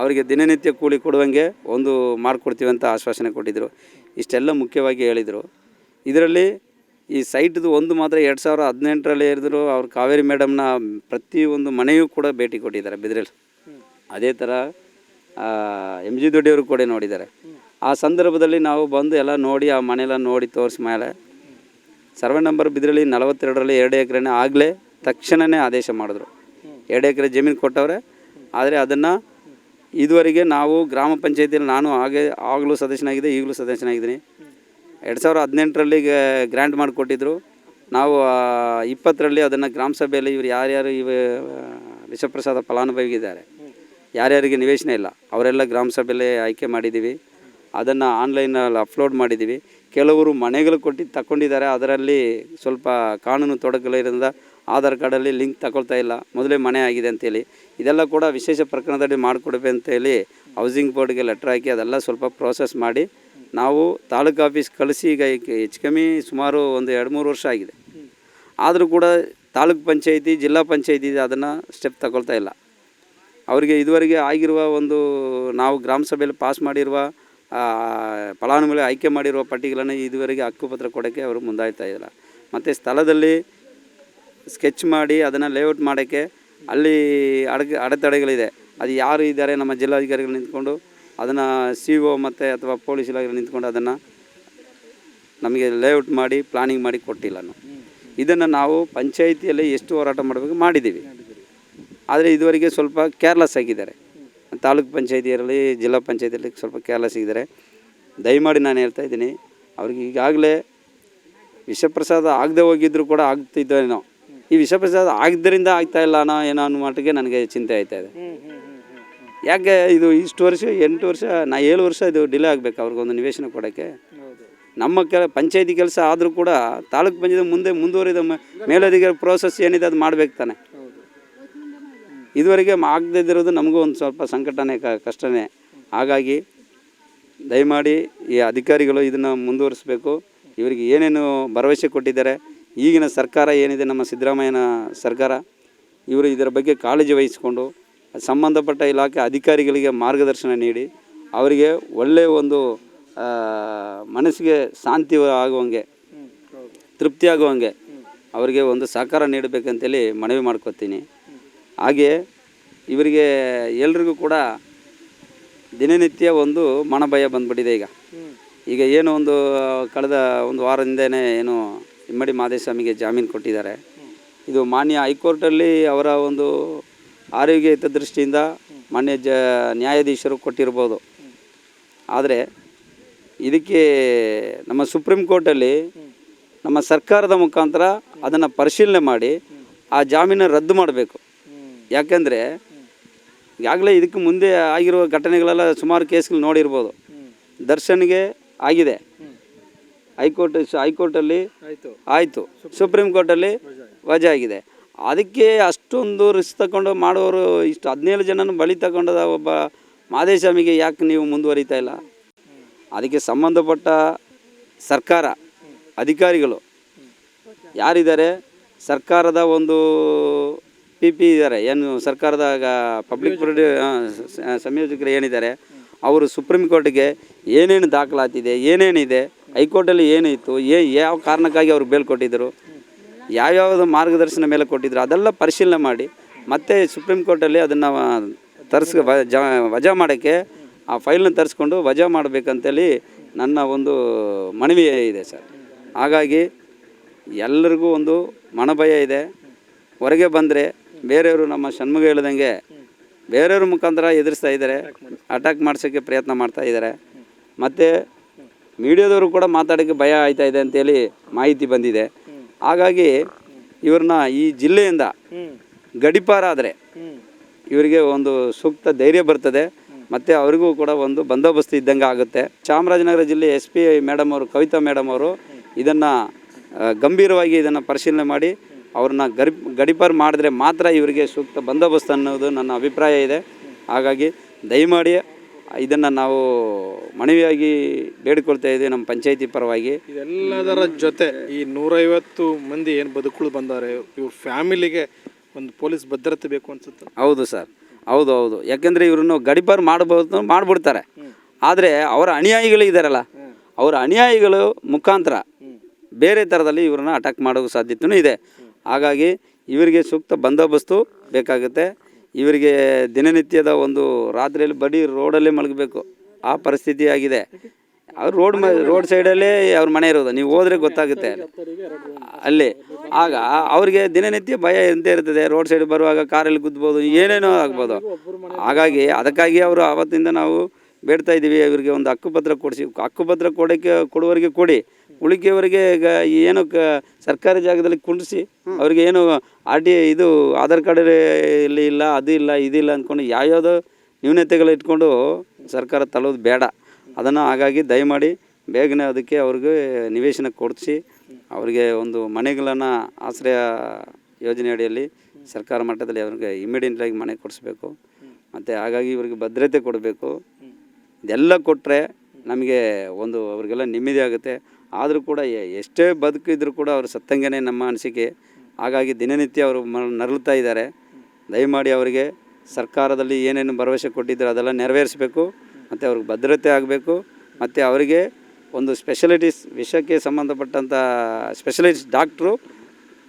ಅವರಿಗೆ ದಿನನಿತ್ಯ ಕೂಲಿ ಕೊಡುವಂಗೆ ಒಂದು ಮಾಡಿಕೊಡ್ತೀವಿ ಅಂತ ಆಶ್ವಾಸನೆ ಕೊಟ್ಟಿದ್ದರು ಇಷ್ಟೆಲ್ಲ ಮುಖ್ಯವಾಗಿ ಹೇಳಿದರು. ಇದರಲ್ಲಿ ಈ ಸೈಟ್ದು ಒಂದು ಮಾತ್ರ ಎರಡು ಸಾವಿರ ಹದಿನೆಂಟರಲ್ಲಿ ಇರಿದ್ರು ಅವ್ರು ಕಾವೇರಿ ಮೇಡಮ್ನ ಪ್ರತಿಯೊಂದು ಮನೆಯೂ ಕೂಡ ಭೇಟಿ ಕೊಟ್ಟಿದ್ದಾರೆ ಬಿದ್ರಲ್ಲಿ ಅದೇ ಥರ ಎಂ ಜಿ ದೊಡ್ಡಿಯವರು ಕೂಡ ನೋಡಿದ್ದಾರೆ. ಆ ಸಂದರ್ಭದಲ್ಲಿ ನಾವು ಬಂದು ಎಲ್ಲ ನೋಡಿ, ಆ ಮನೆಯೆಲ್ಲ ನೋಡಿ ತೋರಿಸಿ ಮೇಲೆ. ಸರ್ವೆ ನಂಬರ್ ಬಿದ್ರಲ್ಲಿ ನಲವತ್ತೆರಡರಲ್ಲಿ ಎರಡು ಎಕರೆನೇ ಆಗಲೇ ತಕ್ಷಣವೇ ಆದೇಶ ಮಾಡಿದ್ರು. ಎರಡು ಎಕರೆ ಜಮೀನು ಕೊಟ್ಟವ್ರೆ. ಆದರೆ ಅದನ್ನು ಇದುವರೆಗೆ ನಾವು ಗ್ರಾಮ ಪಂಚಾಯತಿಯಲ್ಲಿ ನಾನು ಹಾಗೆ ಆಗಲೂ ಸದಸ್ಯನಾಗಿದೆ ಈಗಲೂ ಸದಸ್ಯನಾಗಿದ್ದೀನಿ. ಎರಡು ಸಾವಿರ ಹದಿನೆಂಟರಲ್ಲಿ ಗ್ರ್ಯಾಂಡ್ ಮಾಡಿಕೊಟ್ಟಿದ್ರು. ನಾವು ಇಪ್ಪತ್ತರಲ್ಲಿ ಅದನ್ನು ಗ್ರಾಮ ಸಭೆಯಲ್ಲಿ ಇವರು ಯಾರ್ಯಾರು ಇವ ವಿಷಪ್ರಸಾದ ಫಲಾನುಭವಿಗಿದ್ದಾರೆ. ಯಾರ್ಯಾರಿಗೆ ನಿವೇಶನ ಇಲ್ಲ, ಅವರೆಲ್ಲ ಗ್ರಾಮ ಸಭೆಯಲ್ಲಿ ಆಯ್ಕೆ ಮಾಡಿದ್ದೀವಿ ಅದನ್ನು ಆನ್ಲೈನಲ್ಲಿ ಅಪ್ಲೋಡ್ ಮಾಡಿದ್ದೀವಿ ಕೆಲವರು ಮನೆಗಳು ಕೊಟ್ಟು ತಗೊಂಡಿದ್ದಾರೆ ಅದರಲ್ಲಿ ಸ್ವಲ್ಪ ಕಾನೂನು ತೊಡಗಲಿರೋದ್ರಿಂದ ಆಧಾರ್ ಕಾರ್ಡಲ್ಲಿ ಲಿಂಕ್ ತಗೊಳ್ತಾ ಇಲ್ಲ. ಮೊದಲೇ ಮನೆ ಆಗಿದೆ ಅಂತೇಳಿ. ಇದೆಲ್ಲ ಕೂಡ ವಿಶೇಷ ಪ್ರಕರಣದಲ್ಲಿ ಮಾಡಿಕೊಡ್ಬೇಕಂತೇಳಿ ಹೌಸಿಂಗ್ ಬೋರ್ಡ್ಗೆ ಲೆಟ್ರ್ ಹಾಕಿ ಅದೆಲ್ಲ ಸ್ವಲ್ಪ ಪ್ರೋಸೆಸ್ ಮಾಡಿ ನಾವು ತಾಲೂಕು ಆಫೀಸ್ ಕಳಿಸಿ ಈಗ ಹೆಚ್ಚು ಕಮ್ಮಿ ಸುಮಾರು ಒಂದು ಎರಡು ಮೂರು ವರ್ಷ ಆಗಿದೆ. ಆದರೂ ಕೂಡ ತಾಲೂಕು ಪಂಚಾಯಿತಿ, ಜಿಲ್ಲಾ ಪಂಚಾಯಿತಿ ಅದನ್ನು ಸ್ಟೆಪ್ ತಗೊಳ್ತಾ ಇಲ್ಲ. ಅವರಿಗೆ ಇದುವರೆಗೆ ಆಗಿರುವ ಒಂದು ನಾವು ಗ್ರಾಮ ಸಭೆಯಲ್ಲಿ ಪಾಸ್ ಮಾಡಿರುವ ಫಲಾನುಭವಿ ಆಯ್ಕೆ ಮಾಡಿರುವ ಪಟ್ಟಿಗಳನ್ನು ಇದುವರೆಗೆ ಹಕ್ಕುಪತ್ರ ಕೊಡೋಕ್ಕೆ ಅವರು ಮುಂದಾಗ್ತಾ ಇಲ್ಲ. ಮತ್ತು ಸ್ಥಳದಲ್ಲಿ ಸ್ಕೆಚ್ ಮಾಡಿ ಅದನ್ನು ಲೇಔಟ್ ಮಾಡೋಕ್ಕೆ ಅಲ್ಲಿ ಅಡಗ, ಅಡೆತಡೆಗಳಿದೆ. ಅದು ಯಾರು ಇದ್ದಾರೆ, ನಮ್ಮ ಜಿಲ್ಲಾಧಿಕಾರಿಗಳು ನಿಂತ್ಕೊಂಡು ಅದನ್ನು ಸಿ ಒ ಮತ್ತು ಅಥವಾ ಪೊಲೀಸ್ ಇಲಾಖೆ ನಿಂತ್ಕೊಂಡು ಅದನ್ನು ನಮಗೆ ಲೇಔಟ್ ಮಾಡಿ, ಪ್ಲಾನಿಂಗ್ ಮಾಡಿ ಕೊಟ್ಟಿಲ್ಲ ಇದನ್ನು ನಾವು ಪಂಚಾಯಿತಿಯಲ್ಲಿ ಎಷ್ಟು ಹೋರಾಟ ಮಾಡಬೇಕು ಮಾಡಿದ್ದೀವಿ. ಆದರೆ ಇದುವರೆಗೆ ಸ್ವಲ್ಪ ಕೇರ್ಲೆಸ್ ಆಗಿದ್ದಾರೆ. ತಾಲೂಕ್ ಪಂಚಾಯತಿಯಲ್ಲಿ ಜಿಲ್ಲಾ ಪಂಚಾಯತಿಯಲ್ಲಿ ಸ್ವಲ್ಪ ಕೇರ್ಲೆಸ್ ಆಗಿದ್ದಾರೆ. ದಯಮಾಡಿ ನಾನು ಹೇಳ್ತಾ ಇದ್ದೀನಿ, ಅವ್ರಿಗೆ ಈಗಾಗಲೇ ವಿಷಪ್ರಸಾದ ಆಗದೆ ಹೋಗಿದ್ರು ಕೂಡ ಆಗ್ತಿದ್ದೇನೋ ಈ ವಿಷಪ್ರಸಾದ ಆಗದ್ರಿಂದ ಆಗ್ತಾ ಇಲ್ಲ ಅನ್ನೋ ಏನೋ ಅನ್ನೋ ಮಟ್ಟಿಗೆ ನನಗೆ ಚಿಂತೆ ಆಯ್ತಾ ಇದೆ. ಯಾಕೆ ಇದು ಇಷ್ಟು ವರ್ಷ, ಎಂಟು ವರ್ಷ, ನಾ ಏಳು ವರ್ಷ ಇದು ಡಿಲೇ ಆಗಬೇಕು ಅವ್ರಿಗೊಂದು ನಿವೇಶನ ಕೊಡೋಕ್ಕೆ. ನಮ್ಮ ಕೆಲ, ಪಂಚಾಯತಿ ಕೆಲಸ ಆದರೂ ಕೂಡ ತಾಲೂಕು ಪಂಚಾಯತ್ ಮುಂದೆ ಮುಂದುವರಿದ ಮೇಲಧಿಕಾರಿ ಪ್ರೋಸೆಸ್ ಏನಿದೆ ಅದು ಮಾಡ್ಬೇಕು ತಾನೆ. ಇದುವರೆಗೆ ಆಗದೇ ಇರೋದು ನಮಗೂ ಒಂದು ಸ್ವಲ್ಪ ಸಂಕಟನೇ ಕಷ್ಟನೇ. ಹಾಗಾಗಿ ದಯಮಾಡಿ ಈ ಅಧಿಕಾರಿಗಳು ಇದನ್ನು ಮುಂದುವರಿಸಬೇಕು. ಇವರಿಗೆ ಏನೇನು ಭರವಸೆ ಕೊಟ್ಟಿದ್ದಾರೆ, ಈಗಿನ ಸರ್ಕಾರ ಏನಿದೆ ನಮ್ಮ ಸಿದ್ದರಾಮಯ್ಯನ ಸರ್ಕಾರ, ಇವರು ಇದರ ಬಗ್ಗೆ ಕಾಳಜಿ ವಹಿಸಿಕೊಂಡು ಸಂಬಂಧಪಟ್ಟ ಇಲಾಖೆ ಅಧಿಕಾರಿಗಳಿಗೆ ಮಾರ್ಗದರ್ಶನ ನೀಡಿ ಅವರಿಗೆ ಒಳ್ಳೆಯ ಒಂದು ಮನಸ್ಸಿಗೆ ಶಾಂತಿ ಆಗುವಂಗೆ, ತೃಪ್ತಿ ಆಗುವಂಗೆ ಅವರಿಗೆ ಒಂದು ಸಹಕಾರ ನೀಡಬೇಕಂತೇಳಿ ಮನವಿ ಮಾಡ್ಕೊತೀನಿ. ಹಾಗೆಯೇ ಇವರಿಗೆ ಎಲ್ರಿಗೂ ಕೂಡ ದಿನನಿತ್ಯ ಒಂದು ಮನಭಯ ಬಂದ್ಬಿಟ್ಟಿದೆ ಈಗ. ಈಗ ಏನು ಒಂದು, ಕಳೆದ ಒಂದು ವಾರದಿಂದನೇ ಏನು ಇಮ್ಮಡಿ ಮಾದೇಸ್ವಾಮಿಗೆ ಜಾಮೀನು ಕೊಟ್ಟಿದ್ದಾರೆ. ಇದು ಮಾನ್ಯ ಹೈಕೋರ್ಟಲ್ಲಿ ಅವರ ಒಂದು ಆರೋಗ್ಯ ಹಿತದೃಷ್ಟಿಯಿಂದ ಮಾನ್ಯ ಜ ನ್ಯಾಯಾಧೀಶರು ಕೊಟ್ಟಿರ್ಬೋದು. ಆದರೆ ಇದಕ್ಕೆ ನಮ್ಮ ಸುಪ್ರೀಂ ಕೋರ್ಟಲ್ಲಿ ನಮ್ಮ ಸರ್ಕಾರದ ಮುಖಾಂತರ ಅದನ್ನು ಪರಿಶೀಲನೆ ಮಾಡಿ ಆ ಜಾಮೀನು ರದ್ದು ಮಾಡಬೇಕು. ಯಾಕೆಂದರೆ ಈಗಾಗಲೇ ಇದಕ್ಕೆ ಮುಂದೆ ಆಗಿರುವ ಘಟನೆಗಳೆಲ್ಲ ಸುಮಾರು ಕೇಸ್ಗಳು ನೋಡಿರ್ಬೋದು. ದರ್ಶನ್ಗೆ ಆಗಿದೆ. ಹೈಕೋರ್ಟ್ ಹೈಕೋರ್ಟಲ್ಲಿ ಆಯಿತು. ಆಯಿತು. ಸುಪ್ರೀಂ ಕೋರ್ಟಲ್ಲಿ ವಜಾ ಆಗಿದೆ ಅದಕ್ಕೆ ಅಷ್ಟೊಂದು ರಿಸ್ಕ್ ತಗೊಂಡು ಮಾಡೋರು ಇಷ್ಟು ಹದಿನೇಳು ಜನನ ಬಲಿ ತಗೊಂಡದ ಒಬ್ಬ ಮಾದೇಶಮಿಗೆ ಯಾಕೆ ನೀವು ಮುಂದುವರಿತಾ ಇಲ್ಲ? ಅದಕ್ಕೆ ಸಂಬಂಧಪಟ್ಟ ಸರ್ಕಾರ ಅಧಿಕಾರಿಗಳು ಯಾರಿದ್ದಾರೆ? ಸರ್ಕಾರದ ಒಂದು ಪಿ ಪಿ ಇದ್ದಾರೆ ಏನು ಸರ್ಕಾರದ ಪಬ್ಲಿಕ್ ಪ್ರೊಡ್ಯೂ ಸಂಯೋಜಕರು. ಏನಿದ್ದಾರೆ? ಅವರು ಸುಪ್ರೀಂ ಕೋರ್ಟ್ಗೆ ಏನೇನು ದಾಖಲಾತಿದೆ ಏನೇನಿದೆ ಹೈಕೋರ್ಟಲ್ಲಿ ಏನಿತ್ತು ಏ ಯಾವ ಕಾರಣಕ್ಕಾಗಿ ಅವ್ರು ಬೇಲ್ ಕೊಟ್ಟಿದ್ದರು? ಯಾವ್ಯಾವ್ದು ಮಾರ್ಗದರ್ಶನ ಮೇಲೆ ಕೊಟ್ಟಿದ್ರು ಅದೆಲ್ಲ ಪರಿಶೀಲನೆ ಮಾಡಿ, ಮತ್ತೆ ಸುಪ್ರೀಂ ಕೋರ್ಟಲ್ಲಿ ಅದನ್ನು ತರಿಸ್ ಜ, ವಜಾ ಮಾಡೋಕ್ಕೆ ಆ ಫೈಲನ್ನ ತರಿಸ್ಕೊಂಡು ವಜಾ ಮಾಡಬೇಕಂತೇಳಿ ನನ್ನ ಒಂದು ಮನವಿ ಇದೆ ಸರ್. ಹಾಗಾಗಿ ಎಲ್ಲರಿಗೂ ಒಂದು ಮನಭಯ ಇದೆ. ಹೊರಗೆ ಬಂದರೆ ಬೇರೆಯವರು ನಮ್ಮ ಷಣ್ಮುಗ ಹೇಳ್ದಂಗೆ ಬೇರೆಯವ್ರ ಮುಖಾಂತರ ಎದುರಿಸ್ತಾ ಇದ್ದಾರೆ, ಅಟ್ಯಾಕ್ ಮಾಡಿಸೋಕ್ಕೆ ಪ್ರಯತ್ನ ಮಾಡ್ತಾ ಇದ್ದಾರೆ. ಮತ್ತು ಮೀಡಿಯಾದವರು ಕೂಡ ಮಾತಾಡೋಕ್ಕೆ ಭಯ ಆಯ್ತಾ ಇದೆ ಅಂತೇಳಿ ಮಾಹಿತಿ ಬಂದಿದೆ. ಹಾಗಾಗಿ ಇವ್ರನ್ನ ಈ ಜಿಲ್ಲೆಯಿಂದ ಗಡಿಪಾರಾದರೆ ಇವರಿಗೆ ಒಂದು ಸೂಕ್ತ ಧೈರ್ಯ ಬರ್ತದೆ. ಮತ್ತು ಅವರಿಗೂ ಕೂಡ ಒಂದು ಬಂದೋಬಸ್ತ್ ಇದ್ದಂಗೆ ಆಗುತ್ತೆ. ಚಾಮರಾಜನಗರ ಜಿಲ್ಲೆ ಎಸ್ ಪಿ ಮೇಡಮ್ ಅವರು ಕವಿತಾ ಮೇಡಮ್ ಅವರು ಇದನ್ನು ಗಂಭೀರವಾಗಿ ಇದನ್ನು ಪರಿಶೀಲನೆ ಮಾಡಿ ಅವ್ರನ್ನ ಗರಿ ಗಡಿಪಾರು ಮಾಡಿದ್ರೆ ಮಾತ್ರ ಇವರಿಗೆ ಸೂಕ್ತ ಬಂದೋಬಸ್ತ್ ಅನ್ನೋದು ನನ್ನ ಅಭಿಪ್ರಾಯ ಇದೆ. ಹಾಗಾಗಿ ದಯಮಾಡಿ ಇದನ್ನು ನಾವು ಮನವಿಯಾಗಿ ಬೇಡಿಕೊಳ್ತಾ ಇದ್ದೀವಿ ನಮ್ಮ ಪಂಚಾಯತಿ ಪರವಾಗಿ. ಇದೆಲ್ಲದರ ಜೊತೆ ಈ ನೂರೈವತ್ತು ಮಂದಿ ಏನು ಬದುಕುಳು ಬಂದಾರೆ ಇವ್ರ ಫ್ಯಾಮಿಲಿಗೆ ಒಂದು ಪೊಲೀಸ್ ಭದ್ರತೆ ಬೇಕು ಅನ್ಸುತ್ತೆ. ಹೌದು ಸರ್. ಹೌದು ಹೌದು. ಯಾಕೆಂದರೆ ಇವ್ರನ್ನು ಗಡಿಪಾರು ಮಾಡಬಹುದು ಮಾಡಿಬಿಡ್ತಾರೆ. ಆದರೆ ಅವರ ಅನುಯಾಯಿಗಳು ಇದ್ದಾರಲ್ಲ ಅವರ ಅನುಯಾಯಿಗಳು ಮುಖಾಂತರ ಬೇರೆ ಥರದಲ್ಲಿ ಇವ್ರನ್ನ ಅಟ್ಯಾಕ್ ಮಾಡೋ ಸಾಧ್ಯತೆಯೂ ಇದೆ. ಹಾಗಾಗಿ ಇವರಿಗೆ ಸೂಕ್ತ ಬಂದೋಬಸ್ತು ಬೇಕಾಗುತ್ತೆ. ಇವರಿಗೆ ದಿನನಿತ್ಯದ ಒಂದು ರಾತ್ರಿಯಲ್ಲಿ ಬಡಿ ರೋಡಲ್ಲೇ ಮಲಗಬೇಕು. ಆ ಪರಿಸ್ಥಿತಿ ಆಗಿದೆ. ಅವ್ರು ರೋಡ್ ಮ, ರೋಡ್ ಸೈಡಲ್ಲೇ ಅವ್ರ ಮನೆ ಇರೋದು. ನೀವು ಹೋದ್ರೆ ಗೊತ್ತಾಗುತ್ತೆ. ಅಲ್ಲಿ ಆಗ ಅವ್ರಿಗೆ ದಿನನಿತ್ಯ ಭಯ ಎಂತ ಇರ್ತದೆ. ರೋಡ್ ಸೈಡ್ ಬರುವಾಗ ಕಾರಲ್ಲಿ ಕುದ್ಬೋದು ಏನೇನೋ ಆಗ್ಬೋದು. ಹಾಗಾಗಿ ಅದಕ್ಕಾಗಿ ಅವರು ಆವತ್ತಿಂದ ನಾವು ಬೇಡ್ತಾ ಇದ್ದೀವಿ ಇವರಿಗೆ ಒಂದು ಹಕ್ಕುಪತ್ರ ಕೊಡಿಸಿ, ಹಕ್ಕುಪತ್ರ ಕೊಡೋಕ್ಕೆ ಕೊಡುವವರಿಗೆ ಕೊಡಿ. ಉಳಿಕೆಯವರಿಗೆ ಈಗ ಏನು ಕ ಸರ್ಕಾರಿ ಜಾಗದಲ್ಲಿ ಕುಂಡಿಸಿ ಅವ್ರಿಗೆ ಏನು ಆರ್ ಟಿ ಇದು ಆಧಾರ್ ಕಾರ್ಡ್ ಇಲ್ಲಿ ಇಲ್ಲ ಅದು ಇಲ್ಲ ಇದಿಲ್ಲ ಅಂದ್ಕೊಂಡು ಯಾವ್ಯಾವುದೋ ನ್ಯೂನತೆಗಳು ಇಟ್ಕೊಂಡು ಸರ್ಕಾರ ತಲೋದು ಬೇಡ. ಅದನ್ನು ಹಾಗಾಗಿ ದಯಮಾಡಿ ಬೇಗನೆ ಅದಕ್ಕೆ ಅವ್ರಿಗೆ ನಿವೇಶನ ಕೊಡಿಸಿ ಅವರಿಗೆ ಒಂದು ಮನೆಗಳನ್ನು ಆಶ್ರಯ ಯೋಜನೆ ಅಡಿಯಲ್ಲಿ ಸರ್ಕಾರ ಮಟ್ಟದಲ್ಲಿ ಅವ್ರಿಗೆ ಇಮಿಡಿಯೇಟ್ಲಾಗಿ ಮನೆ ಕೊಡಿಸ್ಬೇಕು. ಮತ್ತು ಹಾಗಾಗಿ ಇವ್ರಿಗೆ ಭದ್ರತೆ ಕೊಡಬೇಕು. ಇದೆಲ್ಲ ಕೊಟ್ಟರೆ ನಮಗೆ ಒಂದು ಅವ್ರಿಗೆಲ್ಲ ನೆಮ್ಮದಿ ಆಗುತ್ತೆ. ಆದರೂ ಕೂಡ ಎಷ್ಟೇ ಬದುಕಿದ್ರು ಕೂಡ ಅವರು ಸತ್ತಂಗೆನೇ ನಮ್ಮ ಅನಿಸಿಕೆ. ಹಾಗಾಗಿ ದಿನನಿತ್ಯ ಅವರು ಮ ನರಳುತ್ತಾ ಇದ್ದಾರೆ. ದಯಮಾಡಿ ಅವರಿಗೆ ಸರ್ಕಾರದಲ್ಲಿ ಏನೇನು ಭರವಸೆ ಕೊಟ್ಟಿದ್ದರು ಅದೆಲ್ಲ ನೆರವೇರಿಸಬೇಕು. ಮತ್ತು ಅವ್ರಿಗೆ ಭದ್ರತೆ ಆಗಬೇಕು. ಮತ್ತು ಅವರಿಗೆ ಒಂದು ಸ್ಪೆಷಲಿಟೀಸ್ ವಿಷಯಕ್ಕೆ ಸಂಬಂಧಪಟ್ಟಂಥ ಸ್ಪೆಷಲಿಸ್ಟ್ ಡಾಕ್ಟ್ರು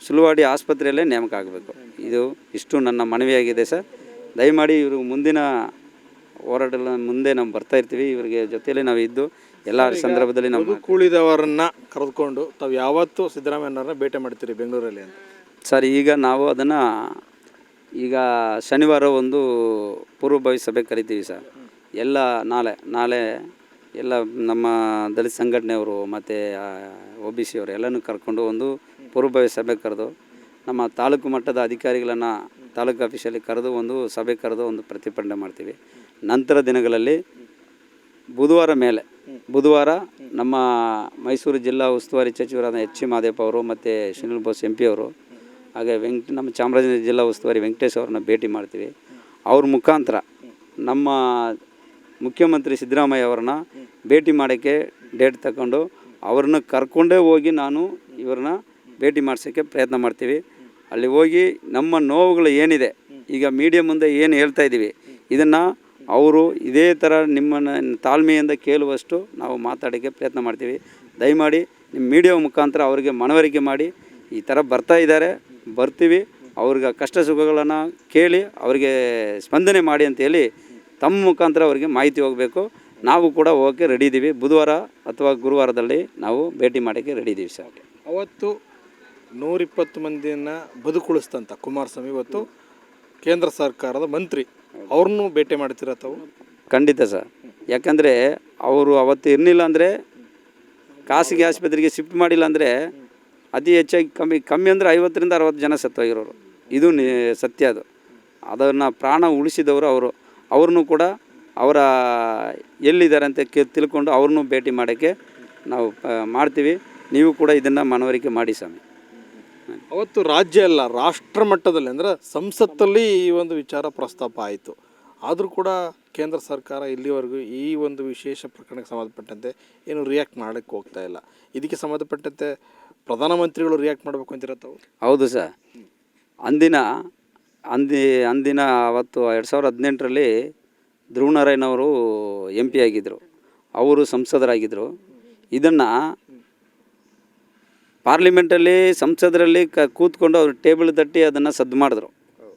ಸುಲುವಾಡಿ ಆಸ್ಪತ್ರೆಯಲ್ಲೇ ನೇಮಕ ಆಗಬೇಕು. ಇದು ಇಷ್ಟು ನನ್ನ ಮನವಿಯಾಗಿದೆ ಸರ್. ದಯಮಾಡಿ ಇವರು ಮುಂದಿನ ಹೋರಾಟಗಳ ಮುಂದೆ ನಾವು ಬರ್ತಾಯಿರ್ತೀವಿ ಇವರಿಗೆ ಜೊತೆಯಲ್ಲಿ ನಾವು ಇದ್ದು ಎಲ್ಲ ಸಂದರ್ಭದಲ್ಲಿ ನಮ್ಮ ಕೂಳಿದವರನ್ನ ಕರೆದುಕೊಂಡು ತಾವು ಯಾವತ್ತೂ ಸಿದ್ದರಾಮಯ್ಯನವ್ರನ್ನ ಭೇಟಿ ಮಾಡ್ತೀರಿ ಬೆಂಗಳೂರಲ್ಲಿ ಅಂತ. ಸರ್ ಈಗ ನಾವು ಅದನ್ನು ಈಗ ಶನಿವಾರ ಒಂದು ಪೂರ್ವಭಾವಿ ಸಭೆ ಕರಿತೀವಿ ಸರ್. ಎಲ್ಲ ನಾಳೆ ನಾಳೆ ಎಲ್ಲ ನಮ್ಮ ದಲಿತ ಸಂಘಟನೆಯವರು ಮತ್ತು ಒ ಬಿ ಸಿ ಅವರು ಎಲ್ಲನೂ ಕರ್ಕೊಂಡು ಒಂದು ಪೂರ್ವಭಾವಿ ಸಭೆ ಕರೆದು ನಮ್ಮ ತಾಲೂಕು ಮಟ್ಟದ ಅಧಿಕಾರಿಗಳನ್ನು ತಾಲೂಕು ಆಫೀಸಲ್ಲಿ ಕರೆದು ಒಂದು ಸಭೆ ಕರೆದು ಒಂದು ಪ್ರತಿಭಟನೆ ಮಾಡ್ತೀವಿ. ನಂತರ ದಿನಗಳಲ್ಲಿ ಬುಧವಾರ ಮೇಲೆ. ಬುಧವಾರ ನಮ್ಮ ಮೈಸೂರು ಜಿಲ್ಲಾ ಉಸ್ತುವಾರಿ ಸಚಿವರಾದ ಎಚ್ ಸಿ ಅವರು ಮತ್ತು ಸುನಿಲ್ ಬೋಸ್ ಎಂ ಪಿ ಅವರು ಹಾಗೆ ವೆಂಕ್ ನಮ್ಮ ಚಾಮರಾಜನಗರ ಜಿಲ್ಲಾ ಉಸ್ತುವಾರಿ ವೆಂಕಟೇಶ್ ಅವ್ರನ್ನ ಭೇಟಿ ಮಾಡ್ತೀವಿ. ಅವ್ರ ಮುಖಾಂತರ ನಮ್ಮ ಮುಖ್ಯಮಂತ್ರಿ ಸಿದ್ದರಾಮಯ್ಯ ಅವ್ರನ್ನ ಭೇಟಿ ಮಾಡೋಕ್ಕೆ ಡೇಟ್ ತಗೊಂಡು ಅವ್ರನ್ನ ಕರ್ಕೊಂಡೇ ಹೋಗಿ ನಾನು ಇವ್ರನ್ನ ಭೇಟಿ ಮಾಡಿಸೋಕ್ಕೆ ಪ್ರಯತ್ನ ಮಾಡ್ತೀವಿ. ಅಲ್ಲಿ ಹೋಗಿ ನಮ್ಮ ನೋವುಗಳು ಏನಿದೆ ಈಗ ಮೀಡಿಯಾ ಮುಂದೆ ಏನು ಹೇಳ್ತಾ ಇದ್ದೀವಿ ಇದನ್ನು ಅವರು ಇದೇ ಥರ ನಿಮ್ಮನ್ನು ತಾಳ್ಮೆಯಿಂದ ಕೇಳುವಷ್ಟು ನಾವು ಮಾತಾಡೋಕ್ಕೆ ಪ್ರಯತ್ನ ಮಾಡ್ತೀವಿ. ದಯಮಾಡಿ ನಿಮ್ಮ ಮೀಡಿಯಾ ಮುಖಾಂತರ ಅವರಿಗೆ ಮನವರಿಕೆ ಮಾಡಿ, ಈ ಥರ ಬರ್ತಾ ಇದ್ದಾರೆ, ಬರ್ತೀವಿ. ಅವ್ರಿಗೆ ಕಷ್ಟ ಸುಖಗಳನ್ನು ಕೇಳಿ ಅವರಿಗೆ ಸ್ಪಂದನೆ ಮಾಡಿ ಅಂತೇಳಿ ತಮ್ಮ ಮುಖಾಂತರ ಅವರಿಗೆ ಮಾಹಿತಿ ಹೋಗಬೇಕು. ನಾವು ಕೂಡ ಹೋಗೋಕ್ಕೆ ರೆಡಿ ಇದ್ದೀವಿ. ಬುಧವಾರ ಅಥವಾ ಗುರುವಾರದಲ್ಲಿ ನಾವು ಭೇಟಿ ಮಾಡೋಕ್ಕೆ ರೆಡಿ ಇದ್ದೀವಿ ಸರ್. ಅವತ್ತು ನೂರಿಪ್ಪತ್ತು ಮಂದಿಯನ್ನು ಬದುಕುಳಿಸ್ತಂತ ಕುಮಾರಸ್ವಾಮಿ, ಇವತ್ತು ಕೇಂದ್ರ ಸರ್ಕಾರದ ಮಂತ್ರಿ ಅವ್ರನ್ನೂ ಭೇಟಿ ಮಾಡ್ತೀರ ತಾವು? ಖಂಡಿತ ಸರ್. ಯಾಕಂದರೆ ಅವರು ಅವತ್ತು ಇರಲಿಲ್ಲ ಅಂದರೆ ಖಾಸಗಿ ಆಸ್ಪತ್ರೆಗೆ ಶಿಫ್ಟ್ ಮಾಡಿಲ್ಲ ಅಂದರೆ ಅತಿ ಹೆಚ್ಚಾಗಿ ಕಮ್ಮಿ ಕಮ್ಮಿ ಅಂದರೆ ಐವತ್ತರಿಂದ ಅರವತ್ತು ಜನ ಸತ್ತೋಗಿರೋರು. ಇದು ಸತ್ಯ ಅದು. ಅದನ್ನು ಪ್ರಾಣ ಉಳಿಸಿದವರು ಅವರು. ಅವ್ರನ್ನೂ ಕೂಡ ಅವರ ಎಲ್ಲಿದ್ದಾರೆ ಅಂತ ಕೆ, ತಿಳ್ಕೊಂಡು ಅವ್ರನ್ನೂ ಭೇಟಿ ಮಾಡೋಕ್ಕೆ ನಾವು ಮಾಡ್ತೀವಿ. ನೀವು ಕೂಡ ಇದನ್ನು ಮನವರಿಕೆ ಮಾಡಿ ಸ್ವಾಮಿ. ಅವತ್ತು ರಾಜ್ಯ ಅಲ್ಲ, ರಾಷ್ಟ್ರ ಮಟ್ಟದಲ್ಲಿ ಅಂದರೆ ಸಂಸತ್ತಲ್ಲಿ ಈ ಒಂದು ವಿಚಾರ ಪ್ರಸ್ತಾಪ ಆಯಿತು. ಆದರೂ ಕೂಡ ಕೇಂದ್ರ ಸರ್ಕಾರ ಇಲ್ಲಿವರೆಗೂ ಈ ಒಂದು ವಿಶೇಷ ಪ್ರಕರಣಕ್ಕೆ ಸಂಬಂಧಪಟ್ಟಂತೆ ಏನು ರಿಯಾಕ್ಟ್ ಮಾಡೋಕ್ಕೆ ಹೋಗ್ತಾ ಇಲ್ಲ. ಇದಕ್ಕೆ ಸಂಬಂಧಪಟ್ಟಂತೆ ಪ್ರಧಾನಮಂತ್ರಿಗಳು ರಿಯಾಕ್ಟ್ ಮಾಡಬೇಕು ಅಂತಿರತ್ತವು ತಾವು ಹೌದು ಸರ್. ಅಂದಿನ, ಅಂದಿ, ಅಂದಿನ ಅವತ್ತು ಎರಡು ಸಾವಿರದ ಹದಿನೆಂಟರಲ್ಲಿ ಧ್ರುವನಾರಾಯಣವರು ಎಂ ಪಿ ಆಗಿದ್ದರು ಅವರು ಸಂಸದರಾಗಿದ್ದರು ಇದನ್ನು ಪಾರ್ಲಿಮೆಂಟಲ್ಲಿ ಸಂಸದರಲ್ಲಿ ಕ ಕೂತ್ಕೊಂಡು ಅವರು ಟೇಬಲ್ ತಟ್ಟಿ ಅದನ್ನು ಸದ್ದು ಮಾಡಿದ್ರು.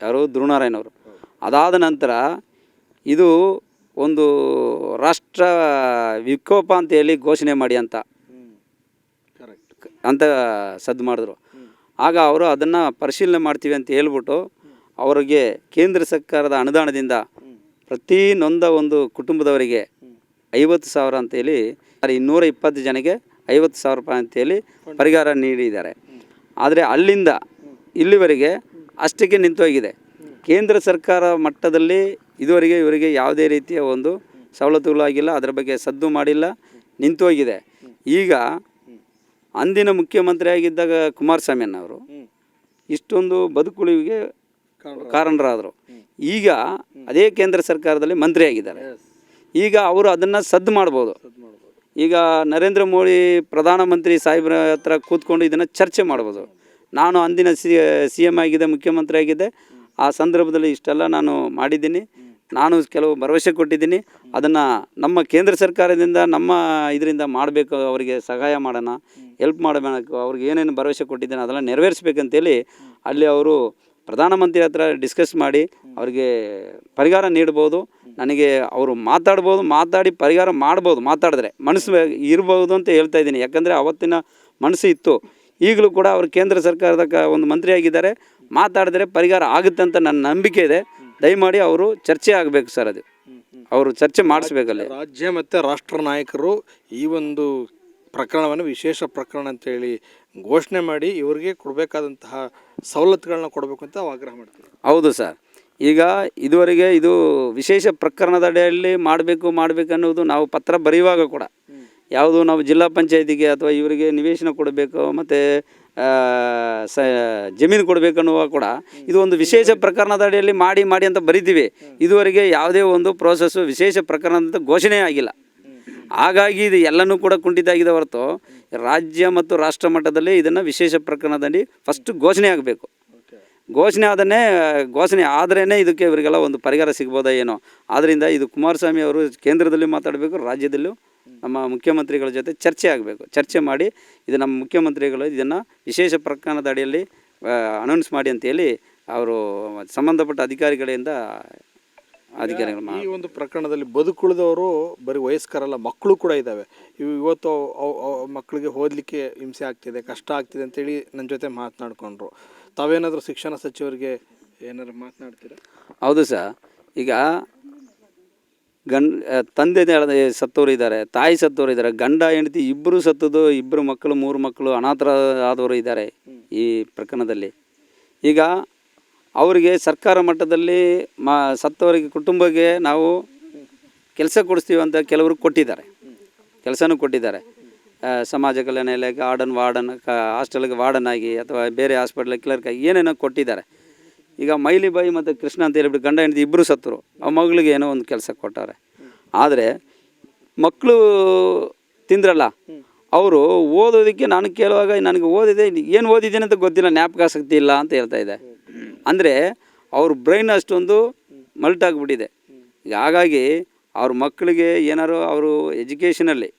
ಯಾರು ಧ್ರುವನಾರಾಯಣವರು ಅದಾದ ನಂತರ ಇದು ಒಂದು ರಾಷ್ಟ್ರ ವಿಕೋಪ ಅಂತ ಹೇಳಿ ಘೋಷಣೆ ಮಾಡಿ ಅಂತ. ಕರೆಕ್ಟ್ ಅಂತ ಸದ್ದು ಮಾಡಿದ್ರು. ಆಗ ಅವರು ಅದನ್ನು ಪರಿಶೀಲನೆ ಮಾಡ್ತೀವಿ ಅಂತ ಹೇಳ್ಬಿಟ್ಟು ಅವರಿಗೆ ಕೇಂದ್ರ ಸರ್ಕಾರದ ಅನುದಾನದಿಂದ ಪ್ರತಿ ನೊಂದ ಒಂದು ಕುಟುಂಬದವರಿಗೆ ಐವತ್ತು ಸಾವಿರ ಅಂತೇಳಿ ಇನ್ನೂರ ಇಪ್ಪತ್ತು ಜನಕ್ಕೆ ಐವತ್ತು ಸಾವಿರ ರೂಪಾಯಿ ಅಂತೇಳಿ ಪರಿಹಾರ ನೀಡಿದ್ದಾರೆ. ಆದರೆ ಅಲ್ಲಿಂದ ಇಲ್ಲಿವರೆಗೆ ಅಷ್ಟಕ್ಕೆ ನಿಂತೋಗಿದೆ. ಕೇಂದ್ರ ಸರ್ಕಾರ ಮಟ್ಟದಲ್ಲಿ ಇದುವರೆಗೆ ಇವರಿಗೆ ಯಾವುದೇ ರೀತಿಯ ಒಂದು ಸವಲತ್ತುಗಳಾಗಿಲ್ಲ ಅದರ ಬಗ್ಗೆ ಸದ್ದು ಮಾಡಿಲ್ಲ ನಿಂತೋಗಿದೆ. ಈಗ ಅಂದಿನ ಮುಖ್ಯಮಂತ್ರಿ ಆಗಿದ್ದಾಗ ಕುಮಾರಸ್ವಾಮಿಯನ್ನವರು ಇಷ್ಟೊಂದು ಬದುಕುಳಿವಿಗೆ ಕಾರಣರಾದರು. ಈಗ ಅದೇ ಕೇಂದ್ರ ಸರ್ಕಾರದಲ್ಲಿ ಮಂತ್ರಿಯಾಗಿದ್ದಾರೆ ಈಗ ಅವರು ಅದನ್ನು ಸದ್ದು ಮಾಡ್ಬೋದು. ಈಗ ನರೇಂದ್ರ ಮೋದಿ ಪ್ರಧಾನಮಂತ್ರಿ ಸಾಹೇಬ್ರ ಹತ್ರ ಕೂತ್ಕೊಂಡು ಇದನ್ನು ಚರ್ಚೆ ಮಾಡ್ಬೋದು. ನಾನು ಅಂದಿನ ಸಿ ಸಿ ಎಂ ಆಗಿದ್ದೆ, ಮುಖ್ಯಮಂತ್ರಿ ಆಗಿದ್ದೆ. ಆ ಸಂದರ್ಭದಲ್ಲಿ ಇಷ್ಟೆಲ್ಲ ನಾನು ಮಾಡಿದ್ದೀನಿ. ನಾನು ಕೆಲವು ಭರವಸೆ ಕೊಟ್ಟಿದ್ದೀನಿ. ಅದನ್ನು ನಮ್ಮ ಕೇಂದ್ರ ಸರ್ಕಾರದಿಂದ, ನಮ್ಮ ಇದರಿಂದ ಮಾಡಬೇಕು, ಅವರಿಗೆ ಸಹಾಯ ಮಾಡೋಣ, ಹೆಲ್ಪ್ ಮಾಡಬೇಕು ಅವ್ರಿಗೆ ಏನೇನು ಭರವಸೆ ಕೊಟ್ಟಿದ್ದೇನೆ ಅದೆಲ್ಲ ನೆರವೇರಿಸ್ಬೇಕಂತೇಳಿ ಅಲ್ಲಿ ಅವರು ಪ್ರಧಾನಮಂತ್ರಿ ಹತ್ರ ಡಿಸ್ಕಸ್ ಮಾಡಿ ಅವರಿಗೆ ಪರಿಹಾರ ನೀಡ್ಬೋದು. ನನಗೆ ಅವರು ಮಾತಾಡ್ಬೋದು, ಮಾತಾಡಿ ಪರಿಹಾರ ಮಾಡ್ಬೋದು, ಮಾತಾಡಿದ್ರೆ ಮನಸ್ಸು ಇರ್ಬೋದು ಅಂತ ಹೇಳ್ತಾ ಇದ್ದೀನಿ. ಯಾಕಂದರೆ ಅವತ್ತಿನ ಮನಸ್ಸು ಇತ್ತು. ಈಗಲೂ ಕೂಡ ಅವರು ಕೇಂದ್ರ ಸರ್ಕಾರದ ಕ ಒಂದು ಮಂತ್ರಿಯಾಗಿದ್ದಾರೆ ಮಾತಾಡಿದ್ರೆ ಪರಿಹಾರ ಆಗುತ್ತೆ ಅಂತ ನನ್ನ ನಂಬಿಕೆ ಇದೆ. ದಯಮಾಡಿ ಅವರು ಚರ್ಚೆ ಆಗಬೇಕು ಸರ್ ಅದು. ಅವರು ಚರ್ಚೆ ಮಾಡಿಸ್ಬೇಕಲ್ಲಿ. ರಾಜ್ಯ ಮತ್ತು ರಾಷ್ಟ್ರ ನಾಯಕರು ಈ ಒಂದು ಪ್ರಕರಣವನ್ನು ವಿಶೇಷ ಪ್ರಕರಣ ಅಂತೇಳಿ ಘೋಷಣೆ ಮಾಡಿ ಇವರಿಗೆ ಕೊಡಬೇಕಾದಂತಹ ಸವಲತ್ತುಗಳನ್ನ ಕೊಡಬೇಕು ಅಂತ ಆಗ್ರಹ ಮಾಡ್ತೀವಿ. ಹೌದು ಸರ್. ಈಗ ಇದುವರೆಗೆ ಇದು ವಿಶೇಷ ಪ್ರಕರಣದ ಅಡಿಯಲ್ಲಿ ಮಾಡಬೇಕು ಮಾಡಬೇಕು ಅನ್ನೋದು ನಾವು ಪತ್ರ ಬರೆಯುವಾಗ ಕೂಡ ಯಾವುದು ನಾವು ಜಿಲ್ಲಾ ಪಂಚಾಯತಿಗೆ ಅಥವಾ ಇವರಿಗೆ ನಿವೇಶನ ಕೊಡಬೇಕು ಮತ್ತು ಸ ಜಮೀನು ಕೊಡಬೇಕು ಅನ್ನುವ ಕೂಡ ಇದು ಒಂದು ವಿಶೇಷ ಪ್ರಕರಣದ ಅಡಿಯಲ್ಲಿ ಮಾಡಿ ಮಾಡಿ ಅಂತ ಬರಿತೀವಿ. ಇದುವರೆಗೆ ಯಾವುದೇ ಒಂದು ಪ್ರೋಸೆಸ್ಸು ವಿಶೇಷ ಪ್ರಕರಣದಂತ ಘೋಷಣೆ ಆಗಿಲ್ಲ. ಹಾಗಾಗಿ ಇದು ಎಲ್ಲನೂ ಕೂಡ ಕುಂಠಿತ ಆಗಿದೆ ಹೊರತು ರಾಜ್ಯ ಮತ್ತು ರಾಷ್ಟ್ರ ಮಟ್ಟದಲ್ಲಿ ಇದನ್ನು ವಿಶೇಷ ಪ್ರಕರಣದಲ್ಲಿ ಫಸ್ಟ್ ಘೋಷಣೆ ಆಗಬೇಕು. ಘೋಷಣೆ ಆದನೇ ಘೋಷಣೆ ಆದ್ರೇ ಇದಕ್ಕೆ ಇವರಿಗೆಲ್ಲ ಒಂದು ಪರಿಹಾರ ಸಿಗ್ಬೋದಾ ಏನೋ. ಆದ್ದರಿಂದ ಇದು ಕುಮಾರಸ್ವಾಮಿ ಅವರು ಕೇಂದ್ರದಲ್ಲಿ ಮಾತಾಡಬೇಕು, ರಾಜ್ಯದಲ್ಲೂ ನಮ್ಮ ಮುಖ್ಯಮಂತ್ರಿಗಳ ಜೊತೆ ಚರ್ಚೆ ಆಗಬೇಕು. ಚರ್ಚೆ ಮಾಡಿ ಇದು ನಮ್ಮ ಮುಖ್ಯಮಂತ್ರಿಗಳು ಇದನ್ನು ವಿಶೇಷ ಪ್ರಕರಣದ ಅಡಿಯಲ್ಲಿ ಅನೌನ್ಸ್ ಮಾಡಿ ಅಂತೇಳಿ ಅವರು ಸಂಬಂಧಪಟ್ಟ ಅಧಿಕಾರಿಗಳಿಂದ ಅಧಿಕಾರಿಗಳು ಮಾ ಈ ಒಂದು ಪ್ರಕರಣದಲ್ಲಿ ಬದುಕುಳಿದವರು ಬರೀ ವಯಸ್ಕರಲ್ಲ ಮಕ್ಕಳು ಕೂಡ ಇದ್ದಾವೆ. ಇವು ಇವತ್ತು ಅವ್- ಅವ್ ಮಕ್ಕಳಿಗೆ ಓದಲಿಕ್ಕೆ ಹಿಂಸೆ ಆಗ್ತಿದೆ ಕಷ್ಟ ಆಗ್ತಿದೆ ಅಂತೇಳಿ ನನ್ನ ಜೊತೆ ಮಾತನಾಡ್ಕೊಂಡ್ರು. ತಾವೇನಾದರೂ ಶಿಕ್ಷಣ ಸಚಿವರಿಗೆ ಏನಾದ್ರು ಮಾತನಾಡ್ತೀರಾ? ಹೌದು ಸರ್. ಈಗ ಗಂಡ ತಂದೆ ಸತ್ತವರು ಸತ್ತೋರು ಇದ್ದಾರೆ ತಾಯಿ ಸತ್ತೋರು ಇದ್ದಾರೆ ಗಂಡ ಹೆಂಡತಿ ಇಬ್ಬರು ಸತ್ತದು ಇಬ್ಬರು ಮಕ್ಕಳು ಮೂರು ಮಕ್ಕಳು ಅನಾಥರ ಆದವರು ಇದ್ದಾರೆ ಈ ಪ್ರಕರಣದಲ್ಲಿ. ಈಗ ಅವರಿಗೆ ಸರ್ಕಾರ ಮಟ್ಟದಲ್ಲಿ ಮಾ ಸತ್ತವರಿಗೆ ಕುಟುಂಬಕ್ಕೆ ನಾವು ಕೆಲಸ ಕೊಡಿಸ್ತೀವಿ ಅಂತ ಕೆಲವರು ಕೊಟ್ಟಿದ್ದಾರೆ. ಕೆಲಸನೂ ಕೊಟ್ಟಿದ್ದಾರೆ. ಸಮಾಜ ಕಲ್ಯಾಣ ಇಲಾಖೆ ಆರ್ಡನ್ ವಾರ್ಡನ್, ಕ, ಹಾಸ್ಟೆಲ್ಗೆ ವಾರ್ಡನ್ ಆಗಿ ಅಥವಾ ಬೇರೆ ಹಾಸ್ಪಿಟ್ಲ್ ಕ್ಲರ್ಕ್ ಆಗಿ ಏನೇನೋ ಕೊಟ್ಟಿದ್ದಾರೆ. ಈಗ ಮೈಲಿಬಾಯಿ ಮತ್ತು ಕೃಷ್ಣ ಅಂತ ಹೇಳ್ಬಿಟ್ಟು ಗಂಡ, ಹೆಂಡತಿ ಇಬ್ಬರು ಸತ್ತರು. ಆ ಮಗಳಿಗೆ ಏನೋ ಒಂದು ಕೆಲಸ ಕೊಟ್ಟವ್ರೆ ಆದರೆ ಮಕ್ಕಳು ತಿಂದ್ರಲ್ಲ, ಅವರು ಓದೋದಕ್ಕೆ ನಾನು ಕೇಳುವಾಗ ನನಗೆ ಓದಿದೆ, ಏನು ಓದಿದ್ದೀನಿ ಅಂತ ಗೊತ್ತಿಲ್ಲ, ಜ್ಞಾಪಕಾಸಕ್ತಿ ಇಲ್ಲ ಅಂತ ಹೇಳ್ತಾ ಇದೆ ಅಂದರೆ ಅವ್ರ ಬ್ರೈನ್ ಅಷ್ಟೊಂದು ಮಲ್ಟಾಗ್ಬಿಟ್ಟಿದೆ ಈಗ ಹಾಗಾಗಿ ಅವ್ರ ಮಕ್ಕಳಿಗೆ ಏನಾರು ಅವರು ಎಜುಕೇಷನಲ್ಲಿ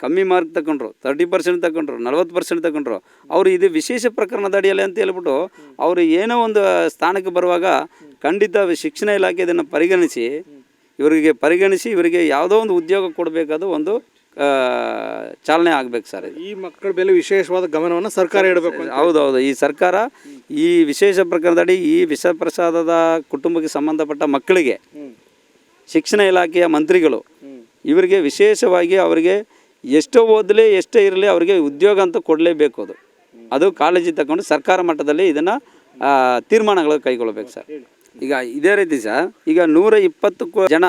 ಕಮ್ಮಿ ಮಾರ್ಕ್ ತಗೊಂಡ್ರು ತರ್ಟಿ ಪರ್ಸೆಂಟ್ ತಗೊಂಡ್ರು ನಲ್ವತ್ತು ಪರ್ಸೆಂಟ್ ತಗೊಂಡ್ರು ಅವರು ಇದು ವಿಶೇಷ ಪ್ರಕರಣದ ಅಡಿಯಲ್ಲಿ ಅಂತ ಹೇಳ್ಬಿಟ್ಟು ಅವರು ಏನೋ ಒಂದು ಸ್ಥಾನಕ್ಕೆ ಬರುವಾಗ ಖಂಡಿತ ಶಿಕ್ಷಣ ಇಲಾಖೆ ಇದನ್ನು ಪರಿಗಣಿಸಿ ಇವರಿಗೆ ಪರಿಗಣಿಸಿ ಇವರಿಗೆ ಯಾವುದೋ ಒಂದು ಉದ್ಯೋಗ ಕೊಡಬೇಕಾದ ಒಂದು ಚಾಲನೆ ಆಗ್ಬೇಕು ಸರ್ ಇದು. ಈ ಮಕ್ಕಳ ಮೇಲೆ ವಿಶೇಷವಾದ ಗಮನವನ್ನು ಸರ್ಕಾರ ಇಡಬೇಕು ಹೌದು ಹೌದೌದು ಈ ಸರ್ಕಾರ ಈ ವಿಶೇಷ ಪ್ರಕರಣದಡಿ ಈ ವಿಷ ಪ್ರಸಾದದ ಕುಟುಂಬಕ್ಕೆ ಸಂಬಂಧಪಟ್ಟ ಮಕ್ಕಳಿಗೆ ಶಿಕ್ಷಣ ಇಲಾಖೆಯ ಮಂತ್ರಿಗಳು ಇವರಿಗೆ ವಿಶೇಷವಾಗಿ ಅವರಿಗೆ ಎಷ್ಟೋ ಓದಲಿ ಎಷ್ಟೇ ಇರಲಿ ಅವರಿಗೆ ಉದ್ಯೋಗ ಅಂತ ಕೊಡಲೇಬೇಕು ಅದು. ಅದು ಕಾಳಜಿ ತಗೊಂಡು ಸರ್ಕಾರ ಮಟ್ಟದಲ್ಲಿ ಇದನ್ನು ತೀರ್ಮಾನಗಳು ಕೈಗೊಳ್ಳಬೇಕು ಸರ್. ಈಗ ಇದೇ ರೀತಿ ಸರ್ ಈಗ ನೂರ ಇಪ್ಪತ್ತು ಜನ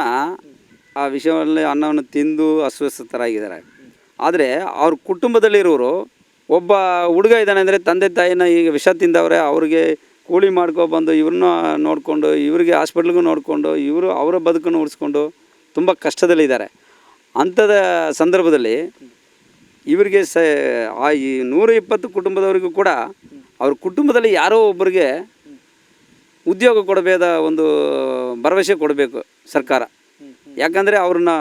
ಆ ವಿಷಯದಲ್ಲಿ ಅನ್ನವನ್ನು ತಿಂದು ಅಸ್ವಸ್ಥರಾಗಿದ್ದಾರೆ ಆದರೆ ಅವ್ರ ಕುಟುಂಬದಲ್ಲಿರೋರು ಒಬ್ಬ ಹುಡುಗ ಇದ್ದಾನೆ ಅಂದರೆ ತಂದೆ ತಾಯಿನ ಈಗ ವಿಷ ತಿಂದವ್ರೆ, ಅವ್ರಿಗೆ ಕೂಲಿ ಮಾಡ್ಕೊಬಂದು ಇವ್ರನ್ನ ನೋಡಿಕೊಂಡು, ಇವರಿಗೆ ಹಾಸ್ಪಿಟ್ಲಿಗೂ ನೋಡಿಕೊಂಡು, ಇವರು ಅವರ ಬದುಕನ್ನು ಉಳಿಸ್ಕೊಂಡು ತುಂಬ ಕಷ್ಟದಲ್ಲಿದ್ದಾರೆ. ಅಂಥದ ಸಂದರ್ಭದಲ್ಲಿ ಇವರಿಗೆ ಸ, ಆ ಈ ನೂರ ಇಪ್ಪತ್ತು ಕುಟುಂಬದವರಿಗೂ ಕೂಡ ಅವ್ರ ಕುಟುಂಬದಲ್ಲಿ ಯಾರೋ ಒಬ್ಬರಿಗೆ ಉದ್ಯೋಗ ಕೊಡಬೇದ ಒಂದು ಭರವಸೆ ಕೊಡಬೇಕು ಸರ್ಕಾರ. ಯಾಕಂದರೆ ಅವ್ರನ್ನ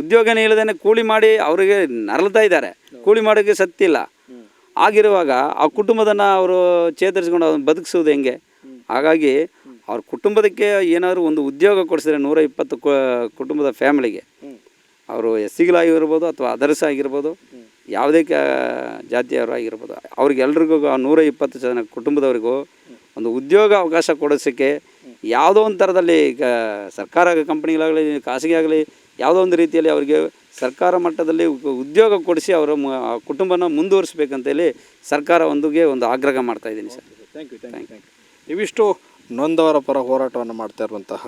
ಉದ್ಯೋಗನೇ ಇಲ್ಲದೇ ಕೂಲಿ ಮಾಡಿ ಅವರಿಗೆ ನರಳ್ತಾ ಇದ್ದಾರೆ. ಕೂಲಿ ಮಾಡೋಕ್ಕೆ ಸತ್ತಿಲ್ಲ ಆಗಿರುವಾಗ ಆ ಕುಟುಂಬದನ್ನು ಅವರು ಚೇತರಿಸ್ಕೊಂಡು ಅದನ್ನು ಬದುಕಿಸೋದು ಹೆಂಗೆ? ಹಾಗಾಗಿ ಅವ್ರ ಕುಟುಂಬದಕ್ಕೆ ಏನಾದರೂ ಒಂದು ಉದ್ಯೋಗ ಕೊಡಿಸಿದ್ರೆ ನೂರ ಇಪ್ಪತ್ತು ಕುಟುಂಬದ ಫ್ಯಾಮಿಲಿಗೆ. ಅವರು ಎಸ್ ಸಿಗಳಾಗಿರ್ಬೋದು ಅಥವಾ ಅದರ್ಸ್ ಆಗಿರ್ಬೋದು, ಯಾವುದೇ ಕ, ಜಾತಿಯವರು ಆಗಿರ್ಬೋದು, ಅವ್ರಿಗೆಲ್ರಿಗೂ ಆ ನೂರ ಇಪ್ಪತ್ತು ಜನ ಕುಟುಂಬದವರಿಗೂ ಒಂದು ಉದ್ಯೋಗ ಅವಕಾಶ ಕೊಡಿಸೋಕ್ಕೆ ಯಾವುದೋ ಒಂದು ಥರದಲ್ಲಿ ಈಗ ಸರ್ಕಾರ ಕಂಪ್ನಿಗಳಾಗಲಿ ಖಾಸಗಿ ಆಗಲಿ ಯಾವುದೋ ಒಂದು ರೀತಿಯಲ್ಲಿ ಅವರಿಗೆ ಸರ್ಕಾರ ಮಟ್ಟದಲ್ಲಿ ಉದ್ಯೋಗ ಕೊಡಿಸಿ ಅವರ ಕುಟುಂಬನ ಮುಂದುವರಿಸ್ಬೇಕಂತೇಳಿ ಸರ್ಕಾರ ಒಂದಿಗೆ ಒಂದು ಆಗ್ರಹ ಮಾಡ್ತಾ ಇದ್ದೀನಿ sir. Thank you thank you ಇವಿಷ್ಟು ನೊಂದವರ ಪರ ಹೋರಾಟವನ್ನು ಮಾಡ್ತಾ ಇರುವಂತಹ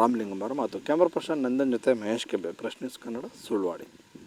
ರಾಮಲಿಂಗಂ ಅವರ ಮಾತು. ಕ್ಯಾಮ್ರಾ ಪರ್ಸನ್ ನಂದನ್ ಜೊತೆ ಮಹೇಶ್ ಕೆಬ್ಬೆ ಪ್ರಶ್ನಿಸ್ ಕನ್ನಡ ಸುಳ್ವಾಡಿ.